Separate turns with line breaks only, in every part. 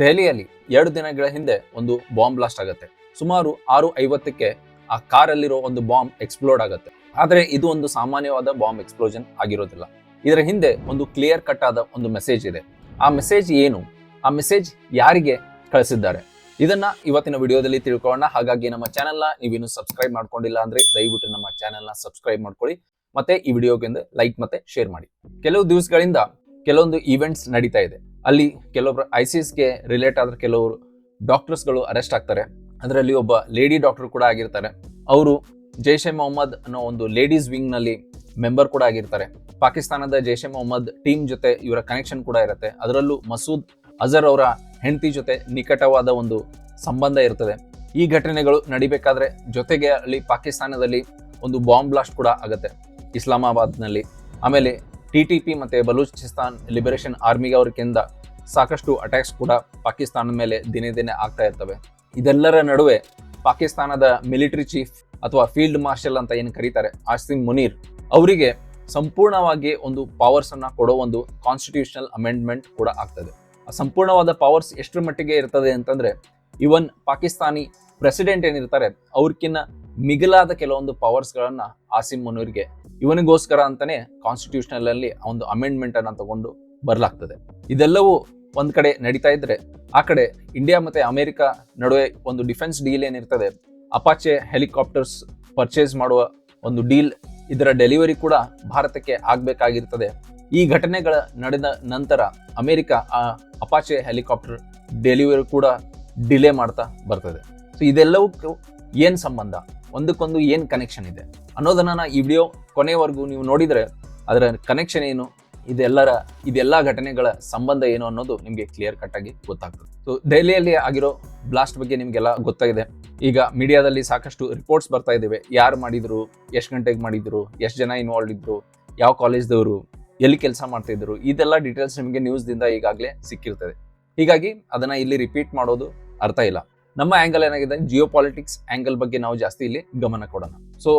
ದೆಹಲಿಯಲ್ಲಿ ಎರಡು ದಿನಗಳ ಹಿಂದೆ ಒಂದು ಬಾಂಬ್ ಬ್ಲಾಸ್ಟ್ ಆಗುತ್ತೆ. ಸುಮಾರು ಆರು ಐವತ್ತಕ್ಕೆ ಆ ಕಾರಲ್ಲಿರೋ ಒಂದು ಬಾಂಬ್ ಎಕ್ಸ್ಪ್ಲೋರ್ಡ್ ಆಗುತ್ತೆ. ಆದರೆ ಇದು ಒಂದು ಸಾಮಾನ್ಯವಾದ ಬಾಂಬ್ ಎಕ್ಸ್ಪ್ಲೋಷನ್ ಆಗಿರೋದಿಲ್ಲ. ಇದರ ಹಿಂದೆ ಒಂದು ಕ್ಲಿಯರ್ ಕಟ್ ಆದ ಒಂದು ಮೆಸೇಜ್ ಇದೆ. ಆ ಮೆಸೇಜ್ ಏನು? ಆ ಮೆಸೇಜ್ ಯಾರಿಗೆ ಕಳಿಸಿದ್ದಾರೆ? ಇದನ್ನ ಇವತ್ತಿನ ವಿಡಿಯೋದಲ್ಲಿ ತಿಳ್ಕೊಳ್ಳೋಣ. ಹಾಗಾಗಿ ನಮ್ಮ ಚಾನೆಲ್ನ ನೀವಿನ್ನು ಸಬ್ಸ್ಕ್ರೈಬ್ ಮಾಡ್ಕೊಂಡಿಲ್ಲ ಅಂದ್ರೆ ದಯವಿಟ್ಟು ನಮ್ಮ ಚಾನೆಲ್ನ ಸಬ್ಸ್ಕ್ರೈಬ್ ಮಾಡ್ಕೊಳ್ಳಿ. ಮತ್ತೆ ಈ ವಿಡಿಯೋಗೆ ಲೈಕ್ ಮತ್ತೆ ಶೇರ್ ಮಾಡಿ. ಕೆಲವು ದಿವಸಗಳಿಂದ ಕೆಲವೊಂದು ಈವೆಂಟ್ಸ್ ನಡೀತಾ ಇದೆ. ಅಲ್ಲಿ ಕೆಲವೊಬ್ರು ಐಸಿಸ್ಗೆ ರಿಲೇಟ್ ಆದ ಕೆಲವರು ಡಾಕ್ಟರ್ಸ್ಗಳು ಅರೆಸ್ಟ್ ಆಗ್ತಾರೆ. ಅದರಲ್ಲಿ ಒಬ್ಬ ಲೇಡಿ ಡಾಕ್ಟರ್ ಕೂಡ ಆಗಿರ್ತಾರೆ. ಅವರು ಜೈಷ್ ಎ ಮೊಹಮ್ಮದ್ ಅನ್ನೋ ಒಂದು ಲೇಡೀಸ್ ವಿಂಗ್ನಲ್ಲಿ ಮೆಂಬರ್ ಕೂಡ ಆಗಿರ್ತಾರೆ. ಪಾಕಿಸ್ತಾನದ ಜೈಷ್ ಎ ಮೊಹಮ್ಮದ್ ಟೀಮ್ ಜೊತೆ ಇವರ ಕನೆಕ್ಷನ್ ಕೂಡ ಇರುತ್ತೆ. ಅದರಲ್ಲೂ ಮಸೂದ್ ಅಜರ್ ಅವರ ಹೆಂಡತಿ ಜೊತೆ ನಿಕಟವಾದ ಒಂದು ಸಂಬಂಧ ಇರ್ತದೆ. ಈ ಘಟನೆಗಳು ನಡಿಬೇಕಾದ್ರೆ ಜೊತೆಗೆ ಅಲ್ಲಿ ಪಾಕಿಸ್ತಾನದಲ್ಲಿ ಒಂದು ಬಾಂಬ್ ಬ್ಲಾಸ್ಟ್ ಕೂಡ ಆಗುತ್ತೆ ಇಸ್ಲಾಮಾಬಾದ್ನಲ್ಲಿ. ಆಮೇಲೆ ಟಿ ಟಿ ಪಿ ಮತ್ತೆ ಬಲೂಚಿಸ್ತಾನ್ ಲಿಬರೇಷನ್ ಆರ್ಮಿಗೆ ಅವ್ರಿಗಿಂತ ಸಾಕಷ್ಟು ಅಟ್ಯಾಕ್ಸ್ ಕೂಡ ಪಾಕಿಸ್ತಾನದ ಮೇಲೆ ದಿನೇ ದಿನೇ ಆಗ್ತಾ ಇರ್ತವೆ. ಇದೆಲ್ಲರ ನಡುವೆ ಪಾಕಿಸ್ತಾನದ ಮಿಲಿಟರಿ ಚೀಫ್ ಅಥವಾ ಫೀಲ್ಡ್ ಮಾರ್ಷಲ್ ಅಂತ ಏನು ಕರೀತಾರೆ? ಆಸಿಮ್ ಮುನೀರ್ ಅವರಿಗೆ ಸಂಪೂರ್ಣವಾಗಿ ಒಂದು ಪವರ್ಸ್ ಅನ್ನ ಕೊಡೋ ಒಂದು ಕಾನ್ಸ್ಟಿಟ್ಯೂಷನಲ್ ಅಮೆಂಡ್ಮೆಂಟ್ ಕೂಡ ಆಗ್ತದೆ. ಆ ಸಂಪೂರ್ಣವಾದ ಪವರ್ಸ್ ಎಷ್ಟರ ಮಟ್ಟಿಗೆ ಇರ್ತದೆ ಅಂತಂದ್ರೆ ಇವನ್ ಪಾಕಿಸ್ತಾನಿ ಪ್ರೆಸಿಡೆಂಟ್ ಏನಿರ್ತಾರೆ ಅವ್ರಕ್ಕಿನ್ನ ಮಿಗಿಲಾದ ಕೆಲವೊಂದು ಪವರ್ಸ್ ಗಳನ್ನ ಆಸಿಮ್ ಮುನೂರ್ಗೆ ಇವನಿಗೋಸ್ಕರ ಅಂತಾನೆ ಕಾನ್ಸ್ಟಿಟ್ಯೂಷನಲ್ ಅಲ್ಲಿ ಒಂದು ಅಮೆಂಡ್ಮೆಂಟ್ ಅನ್ನ ತಗೊಂಡು ಬರಲಾಗ್ತದೆ. ಇದೆಲ್ಲವೂ ಒಂದ್ ಕಡೆ ನಡೀತಾ ಇದ್ರೆ ಆ ಕಡೆ ಇಂಡಿಯಾ ಮತ್ತೆ ಅಮೆರಿಕ ನಡುವೆ ಒಂದು ಡಿಫೆನ್ಸ್ ಡೀಲ್ ಏನಿರ್ತದೆ ಅಪಾಚೆ ಹೆಲಿಕಾಪ್ಟರ್ಸ್ ಪರ್ಚೇಸ್ ಮಾಡುವ ಒಂದು ಡೀಲ್ ಇದರ ಡೆಲಿವರಿ ಕೂಡ ಭಾರತಕ್ಕೆ ಆಗ್ಬೇಕಾಗಿರ್ತದೆ. ಈ ಘಟನೆಗಳ ನಡೆದ ನಂತರ ಅಮೆರಿಕ ಆ ಅಪಾಚೆ ಹೆಲಿಕಾಪ್ಟರ್ ಡೆಲಿವರಿ ಕೂಡ ಡಿಲೇ ಮಾಡ್ತಾ ಬರ್ತದೆ. ಸೊ ಇದೆಲ್ಲವೂ ಏನು ಸಂಬಂಧ? ಒಂದಕ್ಕೊಂದು ಏನು ಕನೆಕ್ಷನ್ ಇದೆ? ಅನ್ನೋದನ್ನ ಈ ವಿಡಿಯೋ ಕೊನೆವರೆಗೂ ನೀವು ನೋಡಿದರೆ ಅದರ ಕನೆಕ್ಷನ್ ಏನು, ಇದೆಲ್ಲರ, ಇದೆಲ್ಲ ಘಟನೆಗಳ ಸಂಬಂಧ ಏನು ಅನ್ನೋದು ನಿಮಗೆ ಕ್ಲಿಯರ್ ಕಟ್ ಆಗಿ ಗೊತ್ತಾಗ್ತದೆ. ಸೊ ದೆಹಲಿಯಲ್ಲಿ ಆಗಿರೋ ಬ್ಲಾಸ್ಟ್ ಬಗ್ಗೆ ನಿಮಗೆಲ್ಲ ಗೊತ್ತಾಗಿದೆ. ಈಗ ಮೀಡಿಯಾದಲ್ಲಿ ಸಾಕಷ್ಟು ರಿಪೋರ್ಟ್ಸ್ ಬರ್ತಾ ಇದ್ದಾವೆ ಯಾರು ಮಾಡಿದ್ರು, ಎಷ್ಟು ಗಂಟೆಗೆ ಮಾಡಿದ್ರು, ಎಷ್ಟು ಜನ ಇನ್ವಾಲ್ವ್ ಇದ್ರು, ಯಾವ ಕಾಲೇಜ್ದವರು ಎಲ್ಲಿ ಕೆಲಸ ಮಾಡ್ತಾ ಇದ್ರು, ಇದೆಲ್ಲ ಡೀಟೇಲ್ಸ್ ನಿಮಗೆ ನ್ಯೂಸ್ದಿಂದ ಈಗಾಗಲೇ ಸಿಕ್ಕಿರ್ತದೆ. ಹೀಗಾಗಿ ಅದನ್ನ ಇಲ್ಲಿ ರಿಪೀಟ್ ಮಾಡೋದು ಅರ್ಥ ಇಲ್ಲ. ನಮ್ಮ ಆಂಗಲ್ ಏನಾಗಿದೆ ಜಿಯೋ ಪಾಲಿಟಿಕ್ಸ್ ಆಂಗಲ್ ಬಗ್ಗೆ ನಾವು ಜಾಸ್ತಿ ಇಲ್ಲಿ ಗಮನ ಕೊಡೋಣ. ಸೊ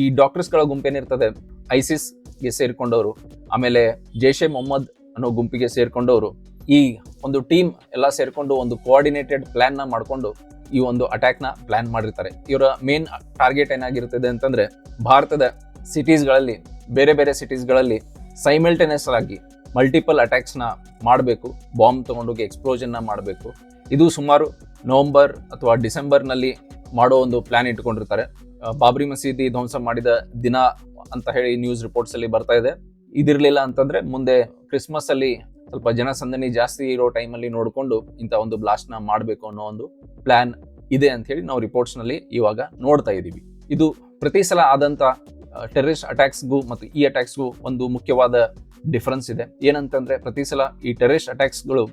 ಈ ಡಾಕ್ಟರ್ಸ್ಗಳ ಗುಂಪೇನಿರ್ತದೆ ಐಸಿಸ್ಗೆ ಸೇರ್ಕೊಂಡವರು, ಆಮೇಲೆ ಜೈಷ್ ಎ ಮೊಹಮ್ಮದ್ ಅನ್ನೋ ಗುಂಪಿಗೆ ಸೇರ್ಕೊಂಡವರು, ಈ ಒಂದು ಟೀಮ್ ಎಲ್ಲ ಸೇರ್ಕೊಂಡು ಒಂದು ಕೋಆರ್ಡಿನೇಟೆಡ್ ಪ್ಲಾನ್ನ ಮಾಡ್ಕೊಂಡು ಈ ಒಂದು ಅಟ್ಯಾಕ್ನ ಪ್ಲಾನ್ ಮಾಡಿರ್ತಾರೆ. ಇವರ ಮೇನ್ ಟಾರ್ಗೆಟ್ ಏನಾಗಿರ್ತದೆ ಅಂತಂದ್ರೆ, ಭಾರತದ ಸಿಟೀಸ್ಗಳಲ್ಲಿ ಬೇರೆ ಬೇರೆ ಸಿಟೀಸ್ಗಳಲ್ಲಿ ಸೈಮಲ್ಟೇನಿಯಸ್ ಆಗಿ ಮಲ್ಟಿಪಲ್ ಅಟ್ಯಾಕ್ಸ್ನ ಮಾಡಬೇಕು ಬಾಂಬ್ ತೊಗೊಂಡೋಗಿ ಎಕ್ಸ್ಪ್ಲೋಷನ್ನ ಮಾಡಬೇಕು. ಇದು ಸುಮಾರು ನವೆಂಬರ್ ಅಥವಾ ಡಿಸೆಂಬರ್ನಲ್ಲಿ ಮಾಡೋ ಒಂದು ಪ್ಲ್ಯಾನ್ ಇಟ್ಕೊಂಡಿರ್ತಾರೆ ಬಾಬ್ರಿ ಮಸೀದಿ ಧ್ವಂಸ ಮಾಡಿದ ದಿನ ಅಂತ ಹೇಳಿ ನ್ಯೂಸ್ ರಿಪೋರ್ಟ್ಸ್ ಅಲ್ಲಿ ಬರ್ತಾ ಇದೆ. ಇದಿರಲಿಲ್ಲ ಅಂತಂದ್ರೆ ಮುಂದೆ ಕ್ರಿಸ್ಮಸ್ ಅಲ್ಲಿ ಸ್ವಲ್ಪ ಜನಸಂದಣಿ ಜಾಸ್ತಿ ಇರೋ ಟೈಮಲ್ಲಿ ನೋಡಿಕೊಂಡು ಇಂಥ ಒಂದು ಬ್ಲಾಸ್ಟ್ನ ಮಾಡಬೇಕು ಅನ್ನೋ ಒಂದು ಪ್ಲ್ಯಾನ್ ಇದೆ ಅಂತ ಹೇಳಿ ನಾವು ರಿಪೋರ್ಟ್ಸ್ನಲ್ಲಿ ಇವಾಗ ನೋಡ್ತಾ ಇದ್ದೀವಿ ಇದು ಪ್ರತಿ ಸಲ ಆದಂತ ಟೆರರಿಸ್ಟ್ ಅಟ್ಯಾಕ್ಸ್ಗೂ ಮತ್ತು ಈ ಅಟ್ಯಾಕ್ಸ್ಗೂ ಒಂದು ಮುಖ್ಯವಾದ ಡಿಫರೆನ್ಸ್ ಇದೆ. ಏನಂತಂದ್ರೆ ಪ್ರತಿ ಸಲ ಈ ಟೆರರಿಸ್ಟ್ ಅಟ್ಯಾಕ್ಸ್ಗಳು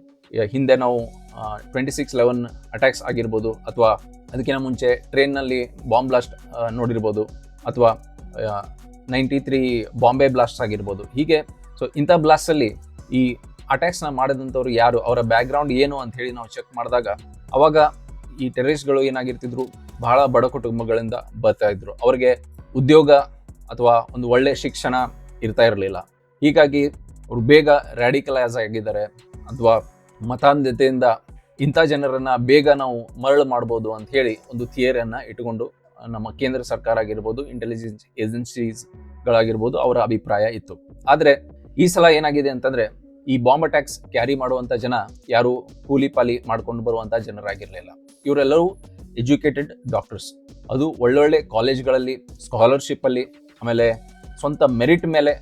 ಹಿಂದೆ ನಾವು ಟ್ವೆಂಟಿ ಸಿಕ್ಸ್ ಲೆವೆನ್ ಅಟ್ಯಾಕ್ಸ್ ಆಗಿರ್ಬೋದು, ಅಥವಾ ಅದಕ್ಕಿಂತ ಮುಂಚೆ ಟ್ರೈನ್ನಲ್ಲಿ ಬಾಂಬ್ ಬ್ಲಾಸ್ಟ್ ನೋಡಿರ್ಬೋದು, ಅಥವಾ ನೈಂಟಿ ತ್ರೀ ಬಾಂಬೆ ಬ್ಲಾಸ್ಟ್ ಆಗಿರ್ಬೋದು. ಹೀಗೆ ಸೊ ಇಂಥ ಬ್ಲಾಸ್ಟಲ್ಲಿ ಈ ಅಟ್ಯಾಕ್ಸ್ನ ಮಾಡಿದಂಥವ್ರು ಯಾರು, ಅವರ ಬ್ಯಾಕ್ಗ್ರೌಂಡ್ ಏನು ಅಂತ ಹೇಳಿ ನಾವು ಚೆಕ್ ಮಾಡಿದಾಗ, ಅವಾಗ ಈ ಟೆರರಿಸ್ಟ್ಗಳು ಏನಾಗಿರ್ತಿದ್ರು, ಬಹಳ ಬಡ ಕುಟುಂಬಗಳಿಂದ ಬರ್ತಾ ಇದ್ರು. ಅವ್ರಿಗೆ ಉದ್ಯೋಗ ಅಥವಾ ಒಂದು ಒಳ್ಳೆ ಶಿಕ್ಷಣ ಇರ್ತಾ ಇರಲಿಲ್ಲ. ಹೀಗಾಗಿ ಅವರು ಬೇಗ ರ್ಯಾಡಿಕಲೈಸ್ ಆಗಿದ್ದಾರೆ, ಅಥವಾ ಮತಾಂಧತೆಯಿಂದ ಇಂಥ ಜನರನ್ನು ಬೇಗ ನಾವು ಮರಳು ಮಾಡ್ಬೋದು ಅಂತ ಹೇಳಿ ಒಂದು ಥಿಯರಿಯನ್ನು ಇಟ್ಟುಕೊಂಡು ನಮ್ಮ ಕೇಂದ್ರ ಸರ್ಕಾರ ಆಗಿರ್ಬೋದು ಇಂಟೆಲಿಜೆನ್ಸ್ ಏಜೆನ್ಸೀಸ್ಗಳಾಗಿರ್ಬೋದು ಅವರ ಅಭಿಪ್ರಾಯ ಇತ್ತು. ಆದರೆ ಈ ಸಲ ಏನಾಗಿದೆ ಅಂತಂದರೆ, ಈ ಬಾಂಬ್ ಅಟ್ಯಾಕ್ಸ್ ಕ್ಯಾರಿ ಮಾಡುವಂಥ ಜನ ಯಾರು ಕೂಲಿ ಪಾಲಿ ಮಾಡ್ಕೊಂಡು ಬರುವಂಥ ಜನರಾಗಿರಲಿಲ್ಲ. ಇವರೆಲ್ಲರೂ ಎಜುಕೇಟೆಡ್ ಡಾಕ್ಟರ್ಸ್ ಅದು ಒಳ್ಳೊಳ್ಳೆ ಕಾಲೇಜ್ಗಳಲ್ಲಿ ಸ್ಕಾಲರ್ಶಿಪ್ಪಲ್ಲಿ ಆಮೇಲೆ ಸ್ವಂತ ಮೆರಿಟ್ ಮೇಲೆ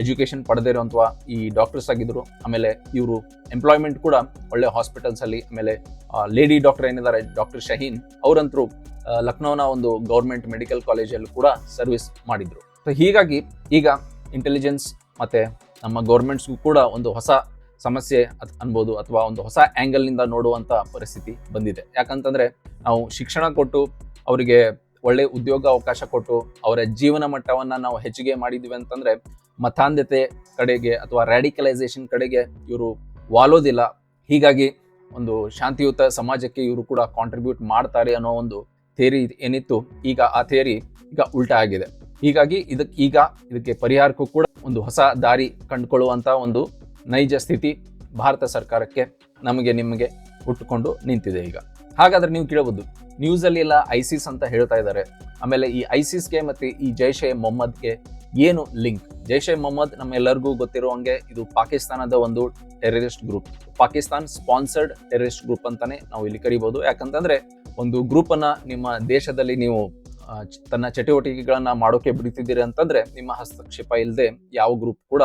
ಕಲ್ತಿರುವಂತ ಪಡೆದೇ ಪಡೆದಿರುವಂತ ಈ ಡಾಕ್ಟರ್ಸ್ ಆಗಿದ್ರು, ಆಮೇಲೆ ಇವರು ಎಂಪ್ಲಾಯ್ಮೆಂಟ್ ಕೂಡ ಒಳ್ಳೆ ಹಾಸ್ಪಿಟಲ್ಸಲ್ಲಿ ಆಮೇಲೆ ಲೇಡಿ ಡಾಕ್ಟರ್ ಏನಿದ್ದಾರೆ ಡಾಕ್ಟರ್ ಶಹೀನ್ ಅವರಂತರೂ ಲಕ್ನೋನ ಒಂದು ಗೌರ್ಮೆಂಟ್ ಮೆಡಿಕಲ್ ಕಾಲೇಜಲ್ಲಿ ಕೂಡ ಸರ್ವಿಸ್ ಮಾಡಿದ್ರು. ಸೊ ಹೀಗಾಗಿ ಈಗ ಇಂಟೆಲಿಜೆನ್ಸ್ ಮತ್ತೆ ನಮ್ಮ ಗೌರ್ಮೆಂಟ್ಸ್ಗೂ ಕೂಡ ಒಂದು ಹೊಸ ಸಮಸ್ಯೆ ಅತ್- ಅನ್ಬೋದು ಅಥವಾ ಒಂದು ಹೊಸ ಆಂಗಲ್ನಿಂದ ನೋಡುವಂತ ಪರಿಸ್ಥಿತಿ ಬಂದಿದೆ. ಯಾಕಂತಂದ್ರೆ ನಾವು ಶಿಕ್ಷಣ ಕೊಟ್ಟು ಅವರಿಗೆ ಒಳ್ಳೆ ಉದ್ಯೋಗ ಅವಕಾಶ ಕೊಟ್ಟು ಅವರ ಜೀವನ ಮಟ್ಟವನ್ನ ನಾವು ಹೆಚ್ಚಿಗೆ ಮಾಡಿದ್ವಿ ಅಂತಂದ್ರೆ ಮತಾಂಧತೆ ಕಡೆಗೆ ಅಥವಾ ರ್ಯಾಡಿಕಲೈಸೇಷನ್ ಕಡೆಗೆ ಇವರು ವಾಲೋದಿಲ್ಲ. ಹೀಗಾಗಿ ಒಂದು ಶಾಂತಿಯುತ ಸಮಾಜಕ್ಕೆ ಇವರು ಕೂಡ ಕಾಂಟ್ರಿಬ್ಯೂಟ್ ಮಾಡ್ತಾರೆ ಅನ್ನೋ ಒಂದು ಥೇರಿ ಏನಿತ್ತು, ಈಗ ಆ ಥೇರಿ ಈಗ ಉಲ್ಟಾ ಆಗಿದೆ. ಹೀಗಾಗಿ ಇದಕ್ಕೆ ಈಗ ಇದಕ್ಕೆ ಪರಿಹಾರಕ್ಕೂ ಕೂಡ ಒಂದು ಹೊಸ ದಾರಿ ಕಂಡುಕೊಳ್ಳುವಂತ ಒಂದು ನೈಜ ಸ್ಥಿತಿ ಭಾರತ ಸರ್ಕಾರಕ್ಕೆ ನಮಗೆ ನಿಮಗೆ ಹುಟ್ಟುಕೊಂಡು ನಿಂತಿದೆ ಈಗ. ಹಾಗಾದ್ರೆ ನೀವು ಕೇಳಬಹುದು ನ್ಯೂಸ್ ಅಲ್ಲಿ ಎಲ್ಲ ಐಸಿಸ್ ಅಂತ ಹೇಳ್ತಾ ಇದ್ದಾರೆ ಆಮೇಲೆ ಈ ಐಸಿಸ್ಗೆ ಮತ್ತೆ ಈ ಜೈಷ್ ಮೊಹಮ್ಮದ್ಗೆ ಏನು ಲಿಂಕ್ ಜೈಷ್ ಎ ಮೊಹಮ್ಮದ್ ನಮ್ಮೆಲ್ಲರಿಗೂ ಗೊತ್ತಿರುವಂಗೆ ಇದು ಪಾಕಿಸ್ತಾನದ ಒಂದು terrorist group. Pakistan sponsored terrorist group ಅಂತಾನೆ ನಾವು ಇಲ್ಲಿ ಕರಿಬಹುದು ಯಾಕಂತಂದ್ರೆ ಒಂದು ಗ್ರೂಪ್ ಅನ್ನ ನಿಮ್ಮ ದೇಶದಲ್ಲಿ ನೀವು ತನ್ನ ಚಟುವಟಿಕೆಗಳನ್ನ ಮಾಡೋಕೆ ಬಿಡುತ್ತಿದ್ದೀರಿ ಅಂತಂದ್ರೆ ನಿಮ್ಮ ಹಸ್ತಕ್ಷೇಪ ಇಲ್ಲದೆ ಯಾವ ಗ್ರೂಪ್ ಕೂಡ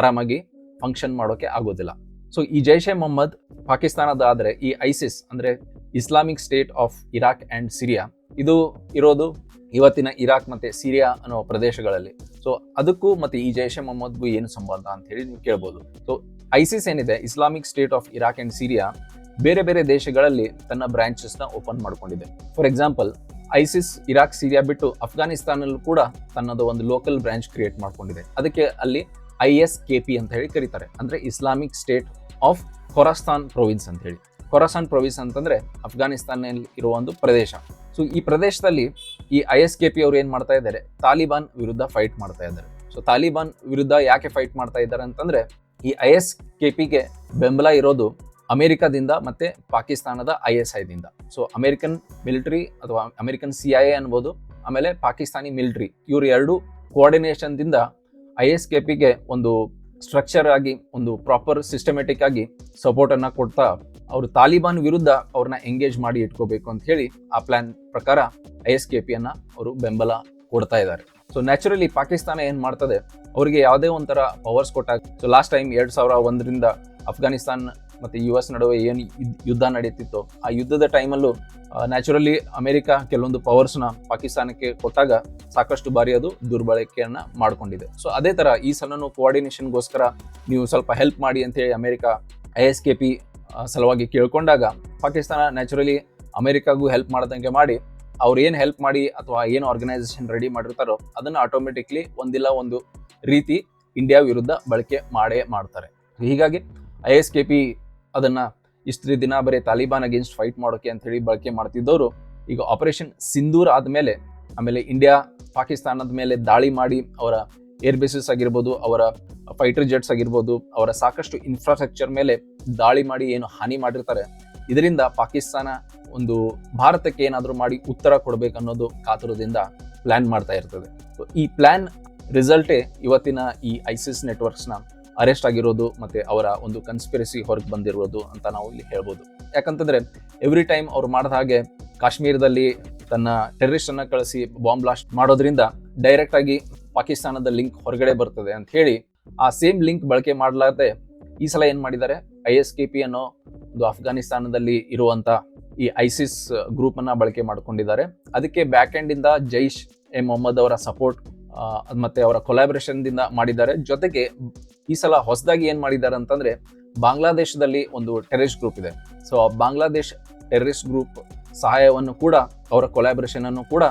ಆರಾಮಾಗಿ ಫಂಕ್ಷನ್ ಮಾಡೋಕೆ ಆಗೋದಿಲ್ಲ. ಸೊ ಈ ಜೈಷ್ ಎ ಮೊಹಮ್ಮದ್ ಪಾಕಿಸ್ತಾನದ ಆದ್ರೆ ಈ ಐಸಿಸ್ ಅಂದ್ರೆ Islamic state of Iraq and Syria ಇದು ಇರೋದು ಇವತ್ತಿನ ಇರಾಕ್ ಮತ್ತೆ ಸಿರಿಯಾ ಅನ್ನೋ ಪ್ರದೇಶಗಳಲ್ಲಿ. ಸೊ ಅದಕ್ಕೂ ಮತ್ತೆ ಈ ಜೈಷೆ ಮೊಹಮ್ಮದ್ಗೂ ಏನು ಸಂಬಂಧ ಅಂತ ಹೇಳಿ ನೀವು ಕೇಳ್ಬೋದು. ಸೊ ಐಸಿಸ್ ಏನಿದೆ Islamic state of Iraq and Syria ಬೇರೆ ಬೇರೆ ದೇಶಗಳಲ್ಲಿ ತನ್ನ ಬ್ರಾಂಚಸ್ನ ಓಪನ್ ಮಾಡ್ಕೊಂಡಿದೆ. For example ISIS Iraq, Syria ಬಿಟ್ಟು ಅಫ್ಘಾನಿಸ್ತಾನಲ್ಲೂ ಕೂಡ ತನ್ನದು ಒಂದು ಲೋಕಲ್ ಬ್ರಾಂಚ್ ಕ್ರಿಯೇಟ್ ಮಾಡ್ಕೊಂಡಿದೆ. ಅದಕ್ಕೆ ಅಲ್ಲಿ ಐ ಎಸ್ ಕೆ ಪಿ ಅಂತ ಹೇಳಿ ಕರೀತಾರೆ. ಅಂದ್ರೆ Islamic state of Khorasan province ಅಂತ ಹೇಳಿ. ಖೊರಾಸಾನ್ ಪ್ರೊವಿನ್ಸ್ ಅಂತಂದ್ರೆ ಅಫ್ಘಾನಿಸ್ತಾನಲ್ಲಿ ಇರುವ ಒಂದು ಪ್ರದೇಶ. ಸೊ ಈ ಪ್ರದೇಶದಲ್ಲಿ ಈ ಐ ಎಸ್ ಕೆ ಪಿ ಅವರು ಏನು ಮಾಡ್ತಾ ಇದ್ದಾರೆ? ತಾಲಿಬಾನ್ ವಿರುದ್ಧ ಫೈಟ್ ಮಾಡ್ತಾ ಇದ್ದಾರೆ. ಸೊ ತಾಲಿಬಾನ್ ವಿರುದ್ಧ ಯಾಕೆ ಫೈಟ್ ಮಾಡ್ತಾ ಇದ್ದಾರೆ ಅಂತಂದ್ರೆ, ಈ ಐ ಎಸ್ ಕೆ ಪಿಗೆ ಬೆಂಬಲ ಇರೋದು ಅಮೆರಿಕದಿಂದ ಮತ್ತೆ ಪಾಕಿಸ್ತಾನದ ಐ ಎಸ್ ಐದಿಂದ ಸೊ ಅಮೆರಿಕನ್ ಮಿಲಿಟರಿ ಅಥವಾ ಅಮೆರಿಕನ್ ಸಿ ಐ ಎ ಅನ್ಬೋದು, ಆಮೇಲೆ ಪಾಕಿಸ್ತಾನಿ ಮಿಲಿಟರಿ ಇವರು ಎರಡು ಕೋಆರ್ಡಿನೇಷನ್ದಿಂದ ಐ ಎಸ್ ಕೆ ಪಿಗೆ ಒಂದು ಸ್ಟ್ರಕ್ಚರ್ ಆಗಿ, ಒಂದು ಪ್ರಾಪರ್ ಸಿಸ್ಟಮೆಟಿಕ್ ಆಗಿ ಸಪೋರ್ಟನ್ನು ಕೊಡ್ತಾ ಅವರು ತಾಲಿಬಾನ್ ವಿರುದ್ಧ ಅವ್ರನ್ನ ಎಂಗೇಜ್ ಮಾಡಿ ಇಟ್ಕೋಬೇಕು ಅಂತ ಹೇಳಿ ಆ ಪ್ಲಾನ್ ಪ್ರಕಾರ ಐ ಎಸ್ ಕೆ ಅವರು ಬೆಂಬಲ ಕೊಡ್ತಾ ಇದ್ದಾರೆ. ಸೊ ನ್ಯಾಚುರಲಿ ಪಾಕಿಸ್ತಾನ ಏನ್ ಮಾಡ್ತದೆ? ಅವರಿಗೆ ಯಾವುದೇ ಒಂಥರ ಪವರ್ಸ್ ಕೊಟ್ಟಾಗ ಸೊ ಲಾಸ್ಟ್ ಟೈಮ್ ಎರಡ್ ಸಾವಿರ ಒಂದರಿಂದ ಅಫ್ಘಾನಿಸ್ತಾನ್ ಮತ್ತೆ ಯು ಎಸ್ ನಡುವೆ ಏನು ಯುದ್ಧ ನಡೆಯುತ್ತಿತ್ತು ಆ ಯುದ್ಧದ ಟೈಮಲ್ಲೂ ನ್ಯಾಚುರಲಿ ಅಮೆರಿಕ ಕೆಲವೊಂದು ಪವರ್ಸ್ನ ಪಾಕಿಸ್ತಾನಕ್ಕೆ ಕೊಟ್ಟಾಗ ಸಾಕಷ್ಟು ಬಾರಿ ಅದು ದುರ್ಬಳಕೆಯನ್ನು ಮಾಡಿಕೊಂಡಿದೆ. ಸೊ ಅದೇ ಥರ ಈ ಸಲನೂ ಕೋಆರ್ಡಿನೇಷನ್ಗೋಸ್ಕರ ನೀವು ಸ್ವಲ್ಪ ಹೆಲ್ಪ್ ಮಾಡಿ ಅಂತ ಹೇಳಿ America I S K P ಸಲುವಾಗಿ ಕೇಳ್ಕೊಂಡಾಗ ಪಾಕಿಸ್ತಾನ ನ್ಯಾಚುರಲಿ ಅಮೆರಿಕಾಗೂ ಹೆಲ್ಪ್ ಮಾಡ್ದಂಗೆ ಮಾಡಿ ಅವ್ರು ಏನು ಹೆಲ್ಪ್ ಮಾಡಿ ಅಥವಾ ಏನು ಆರ್ಗನೈಸೇಷನ್ ರೆಡಿ ಮಾಡಿರ್ತಾರೋ ಅದನ್ನು ಆಟೋಮೆಟಿಕ್ಲಿ ಒಂದಿಲ್ಲ ಒಂದು ರೀತಿ ಇಂಡಿಯಾ ವಿರುದ್ಧ ಬಳಕೆ ಮಾಡೇ ಮಾಡ್ತಾರೆ. ಹೀಗಾಗಿ ಐ ಎಸ್ ಕೆ ಪಿ ಅದನ್ನು ಇಷ್ಟು ದಿನ ಬರೀ ತಾಲಿಬಾನ್ ಅಗೇನ್ಸ್ಟ್ ಫೈಟ್ ಮಾಡೋಕೆ ಅಂಥೇಳಿ ಬಳಕೆ ಮಾಡ್ತಿದ್ದವರು, ಈಗ ಆಪರೇಷನ್ ಸಿಂಧೂರ್ ಆದಮೇಲೆ ಆಮೇಲೆ ಇಂಡಿಯಾ ಪಾಕಿಸ್ತಾನದ ಮೇಲೆ ದಾಳಿ ಮಾಡಿ ಅವರ ಏರ್ ಬೇಸಸ್ ಆಗಿರ್ಬೋದು, ಅವರ ಫೈಟರ್ ಜೆಟ್ಸ್ ಆಗಿರ್ಬೋದು, ಅವರ ಸಾಕಷ್ಟು ಇನ್ಫ್ರಾಸ್ಟ್ರಕ್ಚರ್ ಮೇಲೆ ದಾಳಿ ಮಾಡಿ ಏನು ಹಾನಿ ಮಾಡಿರ್ತಾರೆ. ಇದರಿಂದ ಪಾಕಿಸ್ತಾನ ಒಂದು ಭಾರತಕ್ಕೆ ಏನಾದರೂ ಮಾಡಿ ಉತ್ತರ ಕೊಡಬೇಕನ್ನೋದು ಕಾತುರದಿಂದ ಪ್ಲಾನ್ ಮಾಡ್ತಾ ಇರ್ತದೆ. ಈ ಪ್ಲಾನ್ ರಿಸಲ್ಟೇ ಇವತ್ತಿನ ಈ ಐಸಿಸ್ ನೆಟ್ವರ್ಕ್ಸ್ನ ಅರೆಸ್ಟ್ ಆಗಿರೋದು ಮತ್ತೆ ಅವರ ಒಂದು ಕನ್ಸ್ಪಿರಸಿ ಹೊರಗೆ ಬಂದಿರೋದು ಅಂತ ನಾವು ಇಲ್ಲಿ ಹೇಳ್ಬೋದು. ಯಾಕಂತಂದ್ರೆ ಎವ್ರಿ ಟೈಮ್ ಅವ್ರು ಮಾಡಿದ ಹಾಗೆ ಕಾಶ್ಮೀರದಲ್ಲಿ ತನ್ನ ಟೆರರಿಸ್ಟನ್ನು ಕಳಿಸಿ ಬಾಂಬ್ ಬ್ಲಾಸ್ಟ್ ಮಾಡೋದ್ರಿಂದ ಡೈರೆಕ್ಟ್ ಆಗಿ ಪಾಕಿಸ್ತಾನದ ಲಿಂಕ್ ಹೊರಗಡೆ ಬರ್ತದೆ ಅಂತ ಹೇಳಿ ಆ ಸೇಮ್ ಲಿಂಕ್ ಬಳಕೆ ಮಾಡಲಾರದೆ ಈ ಸಲ ಏನು ಮಾಡಿದ್ದಾರೆ? ಐ ಎಸ್ ಕೆ ಪಿ ಅನ್ನೋ ಒಂದು ಅಫ್ಘಾನಿಸ್ತಾನದಲ್ಲಿ ಇರುವಂತ ಈ ಐಸಿಸ್ ಗ್ರೂಪ್ ಅನ್ನ ಬಳಕೆ ಮಾಡಿಕೊಂಡಿದ್ದಾರೆ. ಅದಕ್ಕೆ ಬ್ಯಾಕ್ ಎಂಡ್ ಇಂದ ಜೈಷ್ ಎ ಮೊಹಮ್ಮದ್ ಅವರ ಸಪೋರ್ಟ್ ಮತ್ತೆ ಅವರ ಕೊಲಾಬ್ರೇಷನ್ದಿಂದ ಮಾಡಿದ್ದಾರೆ. ಜೊತೆಗೆ ಈ ಸಲ ಹೊಸದಾಗಿ ಏನು ಮಾಡಿದ್ದಾರೆ ಅಂತಂದ್ರೆ ಬಾಂಗ್ಲಾದೇಶದಲ್ಲಿ ಒಂದು ಟೆರರಿಸ್ಟ್ ಗ್ರೂಪ್ ಇದೆ. ಸೊ ಬಾಂಗ್ಲಾದೇಶ್ ಟೆರರಿಸ್ಟ್ ಗ್ರೂಪ್ ಸಹಾಯವನ್ನು ಕೂಡ, ಅವರ ಕೊಲಾಬರೇಷನ್ ಅನ್ನು ಕೂಡ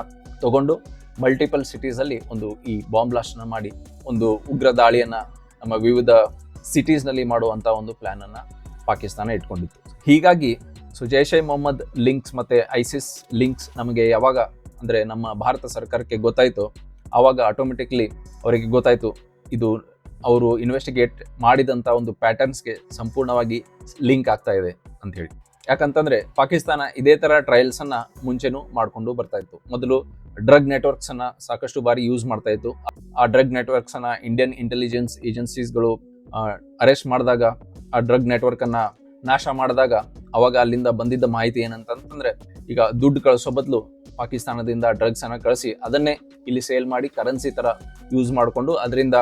ತಗೊಂಡು ಮಲ್ಟಿಪಲ್ ಸಿಟೀಸ್ ಅಲ್ಲಿ ಒಂದು ಈ ಬಾಂಬ್ ಬ್ಲಾಸ್ಟ್ ಅನ್ನ ಮಾಡಿ, ಒಂದು ಉಗ್ರ ದಾಳಿಯನ್ನು ನಮ್ಮ ವಿವಿಧ ಸಿಟೀಸ್ನಲ್ಲಿ ಮಾಡುವಂತ ಒಂದು ಪ್ಲಾನ್ ಅನ್ನ ಪಾಕಿಸ್ತಾನ ಇಟ್ಕೊಂಡಿತ್ತು. ಹೀಗಾಗಿ ಸೊ ಜೈಷ್ ಮೊಹಮ್ಮದ್ ಲಿಂಕ್ಸ್ ಮತ್ತೆ ಐಸಿಸ್ ಲಿಂಕ್ಸ್ ನಮಗೆ ಯಾವಾಗ ಅಂದ್ರೆ ನಮ್ಮ ಭಾರತ ಸರ್ಕಾರಕ್ಕೆ ಗೊತ್ತಾಯಿತು, ಆವಾಗ ಆಟೋಮೆಟಿಕ್ಲಿ ಅವರಿಗೆ ಗೊತ್ತಾಯಿತು ಇದು ಅವರು ಇನ್ವೆಸ್ಟಿಗೇಟ್ ಮಾಡಿದಂತ ಒಂದು ಪ್ಯಾಟರ್ನ್ಸ್ಗೆ ಸಂಪೂರ್ಣವಾಗಿ ಲಿಂಕ್ ಆಗ್ತಾ ಇದೆ ಅಂತ ಹೇಳಿ. ಯಾಕಂತಂದ್ರೆ ಪಾಕಿಸ್ತಾನ ಇದೇ ತರ ಟ್ರಯಲ್ಸ್ ಅನ್ನ ಮುಂಚೆನೂ ಮಾಡ್ಕೊಂಡು ಬರ್ತಾ ಇತ್ತು. ಮೊದಲು ಡ್ರಗ್ ನೆಟ್ವರ್ಕ್ಸ್ ಅನ್ನ ಸಾಕಷ್ಟು ಬಾರಿ ಯೂಸ್ ಮಾಡ್ತಾ ಇತ್ತು. ಆ ಡ್ರಗ್ ನೆಟ್ವರ್ಕ್ಸ್ ಅನ್ನ ಇಂಡಿಯನ್ ಇಂಟೆಲಿಜೆನ್ಸ್ ಏಜೆನ್ಸೀಸ್ಗಳು ಅರೆಸ್ಟ್ ಮಾಡಿದಾಗ ಆ ಡ್ರಗ್ ನೆಟ್ವರ್ಕ್ ಅನ್ನ ನಾಶ ಮಾಡಿದಾಗ ಅವಾಗ ಅಲ್ಲಿಂದ ಬಂದಿದ್ದ ಮಾಹಿತಿ ಏನಂತಂದ್ರೆ, ಈಗ ದುಡ್ಡು ಕಳಿಸೋ ಬದಲು ಪಾಕಿಸ್ತಾನದಿಂದ ಡ್ರಗ್ಸ್ ಅನ್ನ ಕಳಿಸಿ ಅದನ್ನೇ ಇಲ್ಲಿ ಸೇಲ್ ಮಾಡಿ ಕರೆನ್ಸಿ ತರ ಯೂಸ್ ಮಾಡಿಕೊಂಡು ಅದರಿಂದ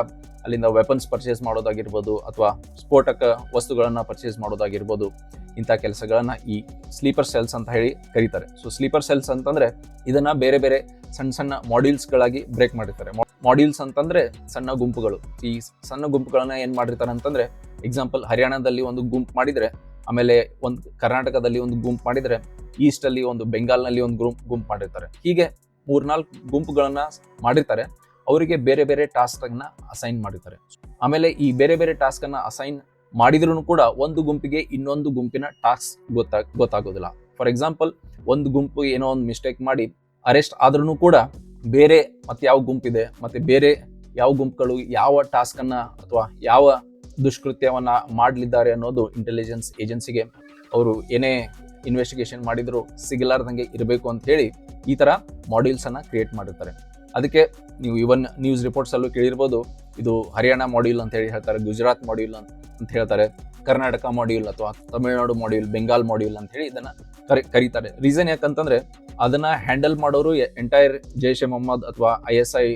ಅಲ್ಲಿಂದ ವೆಪನ್ಸ್ ಪರ್ಚೇಸ್ ಮಾಡೋದಾಗಿರ್ಬೋದು ಅಥವಾ ಸ್ಫೋಟಕ ವಸ್ತುಗಳನ್ನು ಪರ್ಚೇಸ್ ಮಾಡೋದಾಗಿರ್ಬೋದು, ಇಂಥ ಕೆಲಸಗಳನ್ನು ಈ ಸ್ಲೀಪರ್ ಸೆಲ್ಸ್ ಅಂತ ಹೇಳಿ ಕರೀತಾರೆ. ಸೊ ಸ್ಲೀಪರ್ ಸೆಲ್ಸ್ ಅಂತಂದ್ರೆ ಇದನ್ನ ಬೇರೆ ಬೇರೆ ಸಣ್ಣ ಸಣ್ಣ ಮಾಡ್ಯೂಲ್ಸ್ ಗಳಾಗಿ ಬ್ರೇಕ್ ಮಾಡಿರ್ತಾರೆ. ಮಾಡ್ಯೂಲ್ಸ್ ಅಂತಂದ್ರೆ ಸಣ್ಣ ಗುಂಪುಗಳು. ಈ ಸಣ್ಣ ಗುಂಪುಗಳನ್ನ ಏನ್ ಮಾಡಿರ್ತಾರೆ ಅಂತಂದ್ರೆ ಎಕ್ಸಾಂಪಲ್ ಹರಿಯಾಣದಲ್ಲಿ ಒಂದು ಗುಂಪು ಮಾಡಿದ್ರೆ, ಆಮೇಲೆ ಒಂದು ಕರ್ನಾಟಕದಲ್ಲಿ ಒಂದು ಗುಂಪು ಮಾಡಿದ್ರೆ ಈಸ್ಟ್ ಅಲ್ಲಿ ಒಂದು, ಬೆಂಗಾಲ್ನಲ್ಲಿ ಒಂದು ಗ್ರೂಪ್ ಗುಂಪು ಮಾಡಿರ್ತಾರೆ. ಹೀಗೆ ಮೂರ್ನಾಲ್ಕು ಗುಂಪುಗಳನ್ನ ಮಾಡಿರ್ತಾರೆ. ಅವರಿಗೆ ಬೇರೆ ಬೇರೆ ಟಾಸ್ಕ್ ಅನ್ನ ಅಸೈನ್ ಮಾಡಿರ್ತಾರೆ. ಆಮೇಲೆ ಈ ಬೇರೆ ಬೇರೆ ಟಾಸ್ಕ್ ಅನ್ನ ಅಸೈನ್ ಮಾಡಿದ್ರು ಕೂಡ ಒಂದು ಗುಂಪಿಗೆ ಇನ್ನೊಂದು ಗುಂಪಿನ ಟಾಸ್ಕ್ ಗೊತ್ತಾಗ, ಗೊತ್ತಾಗೋದಿಲ್ಲ. ಫಾರ್ ಎಕ್ಸಾಂಪಲ್ ಒಂದು ಗುಂಪು ಏನೋ ಒಂದು ಮಿಸ್ಟೇಕ್ ಮಾಡಿ ಅರೆಸ್ಟ್ ಆದ್ರೂ ಕೂಡ ಬೇರೆ ಮತ್ತೆ ಯಾವ ಗುಂಪಿದೆ, ಮತ್ತೆ ಬೇರೆ ಯಾವ ಗುಂಪುಗಳು ಯಾವ ಟಾಸ್ಕ್ ಅನ್ನ ಅಥವಾ ಯಾವ ದುಷ್ಕೃತ್ಯವನ್ನ ಮಾಡಲಿದ್ದಾರೆ ಅನ್ನೋದು ಇಂಟೆಲಿಜೆನ್ಸ್ ಏಜೆನ್ಸಿಗೆ ಅವರು ಏನೇ ಇನ್ವೆಸ್ಟಿಗೇಷನ್ ಮಾಡಿದ್ರು ಸಿಗಲಾರ್ದಂಗೆ ಇರಬೇಕು ಅಂತ ಹೇಳಿ ಈ ತರ ಮಾಡ್ಯೂಲ್ಸ್ ಅನ್ನ ಕ್ರಿಯೇಟ್ ಮಾಡಿರ್ತಾರೆ. ಅದಕ್ಕೆ ನೀವು ಇವನ್ ನ್ಯೂಸ್ ರಿಪೋರ್ಟ್ಸ್ ಅಲ್ಲೂ ಕೇಳಿರ್ಬೋದು, ಇದು ಹರಿಯಾಣ ಮಾಡ್ಯೂಲ್ ಅಂತ ಹೇಳಿ ಹೇಳ್ತಾರೆ, ಗುಜರಾತ್ ಮಾಡ್ಯೂಲ್ ಅಂತ ಹೇಳ್ತಾರೆ. ಕರ್ನಾಟಕ ಮಾಡ್ಯೂಲ್ ಅಥವಾ ತಮಿಳುನಾಡು ಮಾಡ್ಯೂಲ್ ಬೆಂಗಾಲ್ ಮಾಡ್ಯೂಲ್ ಅಂತ ಹೇಳಿ ಇದನ್ನ ಕರಿ, ಕರೀತಾರೆ. ರೀಸನ್ ಯಾಕಂತಂದ್ರೆ ಅದನ್ನ ಹ್ಯಾಂಡಲ್ ಮಾಡೋರು ಎಂಟೈರ್ ಜೈಷ್ ಎ ಮೊಹಮ್ಮದ್ ಅಥವಾ ಐ ಎಸ್ ಐ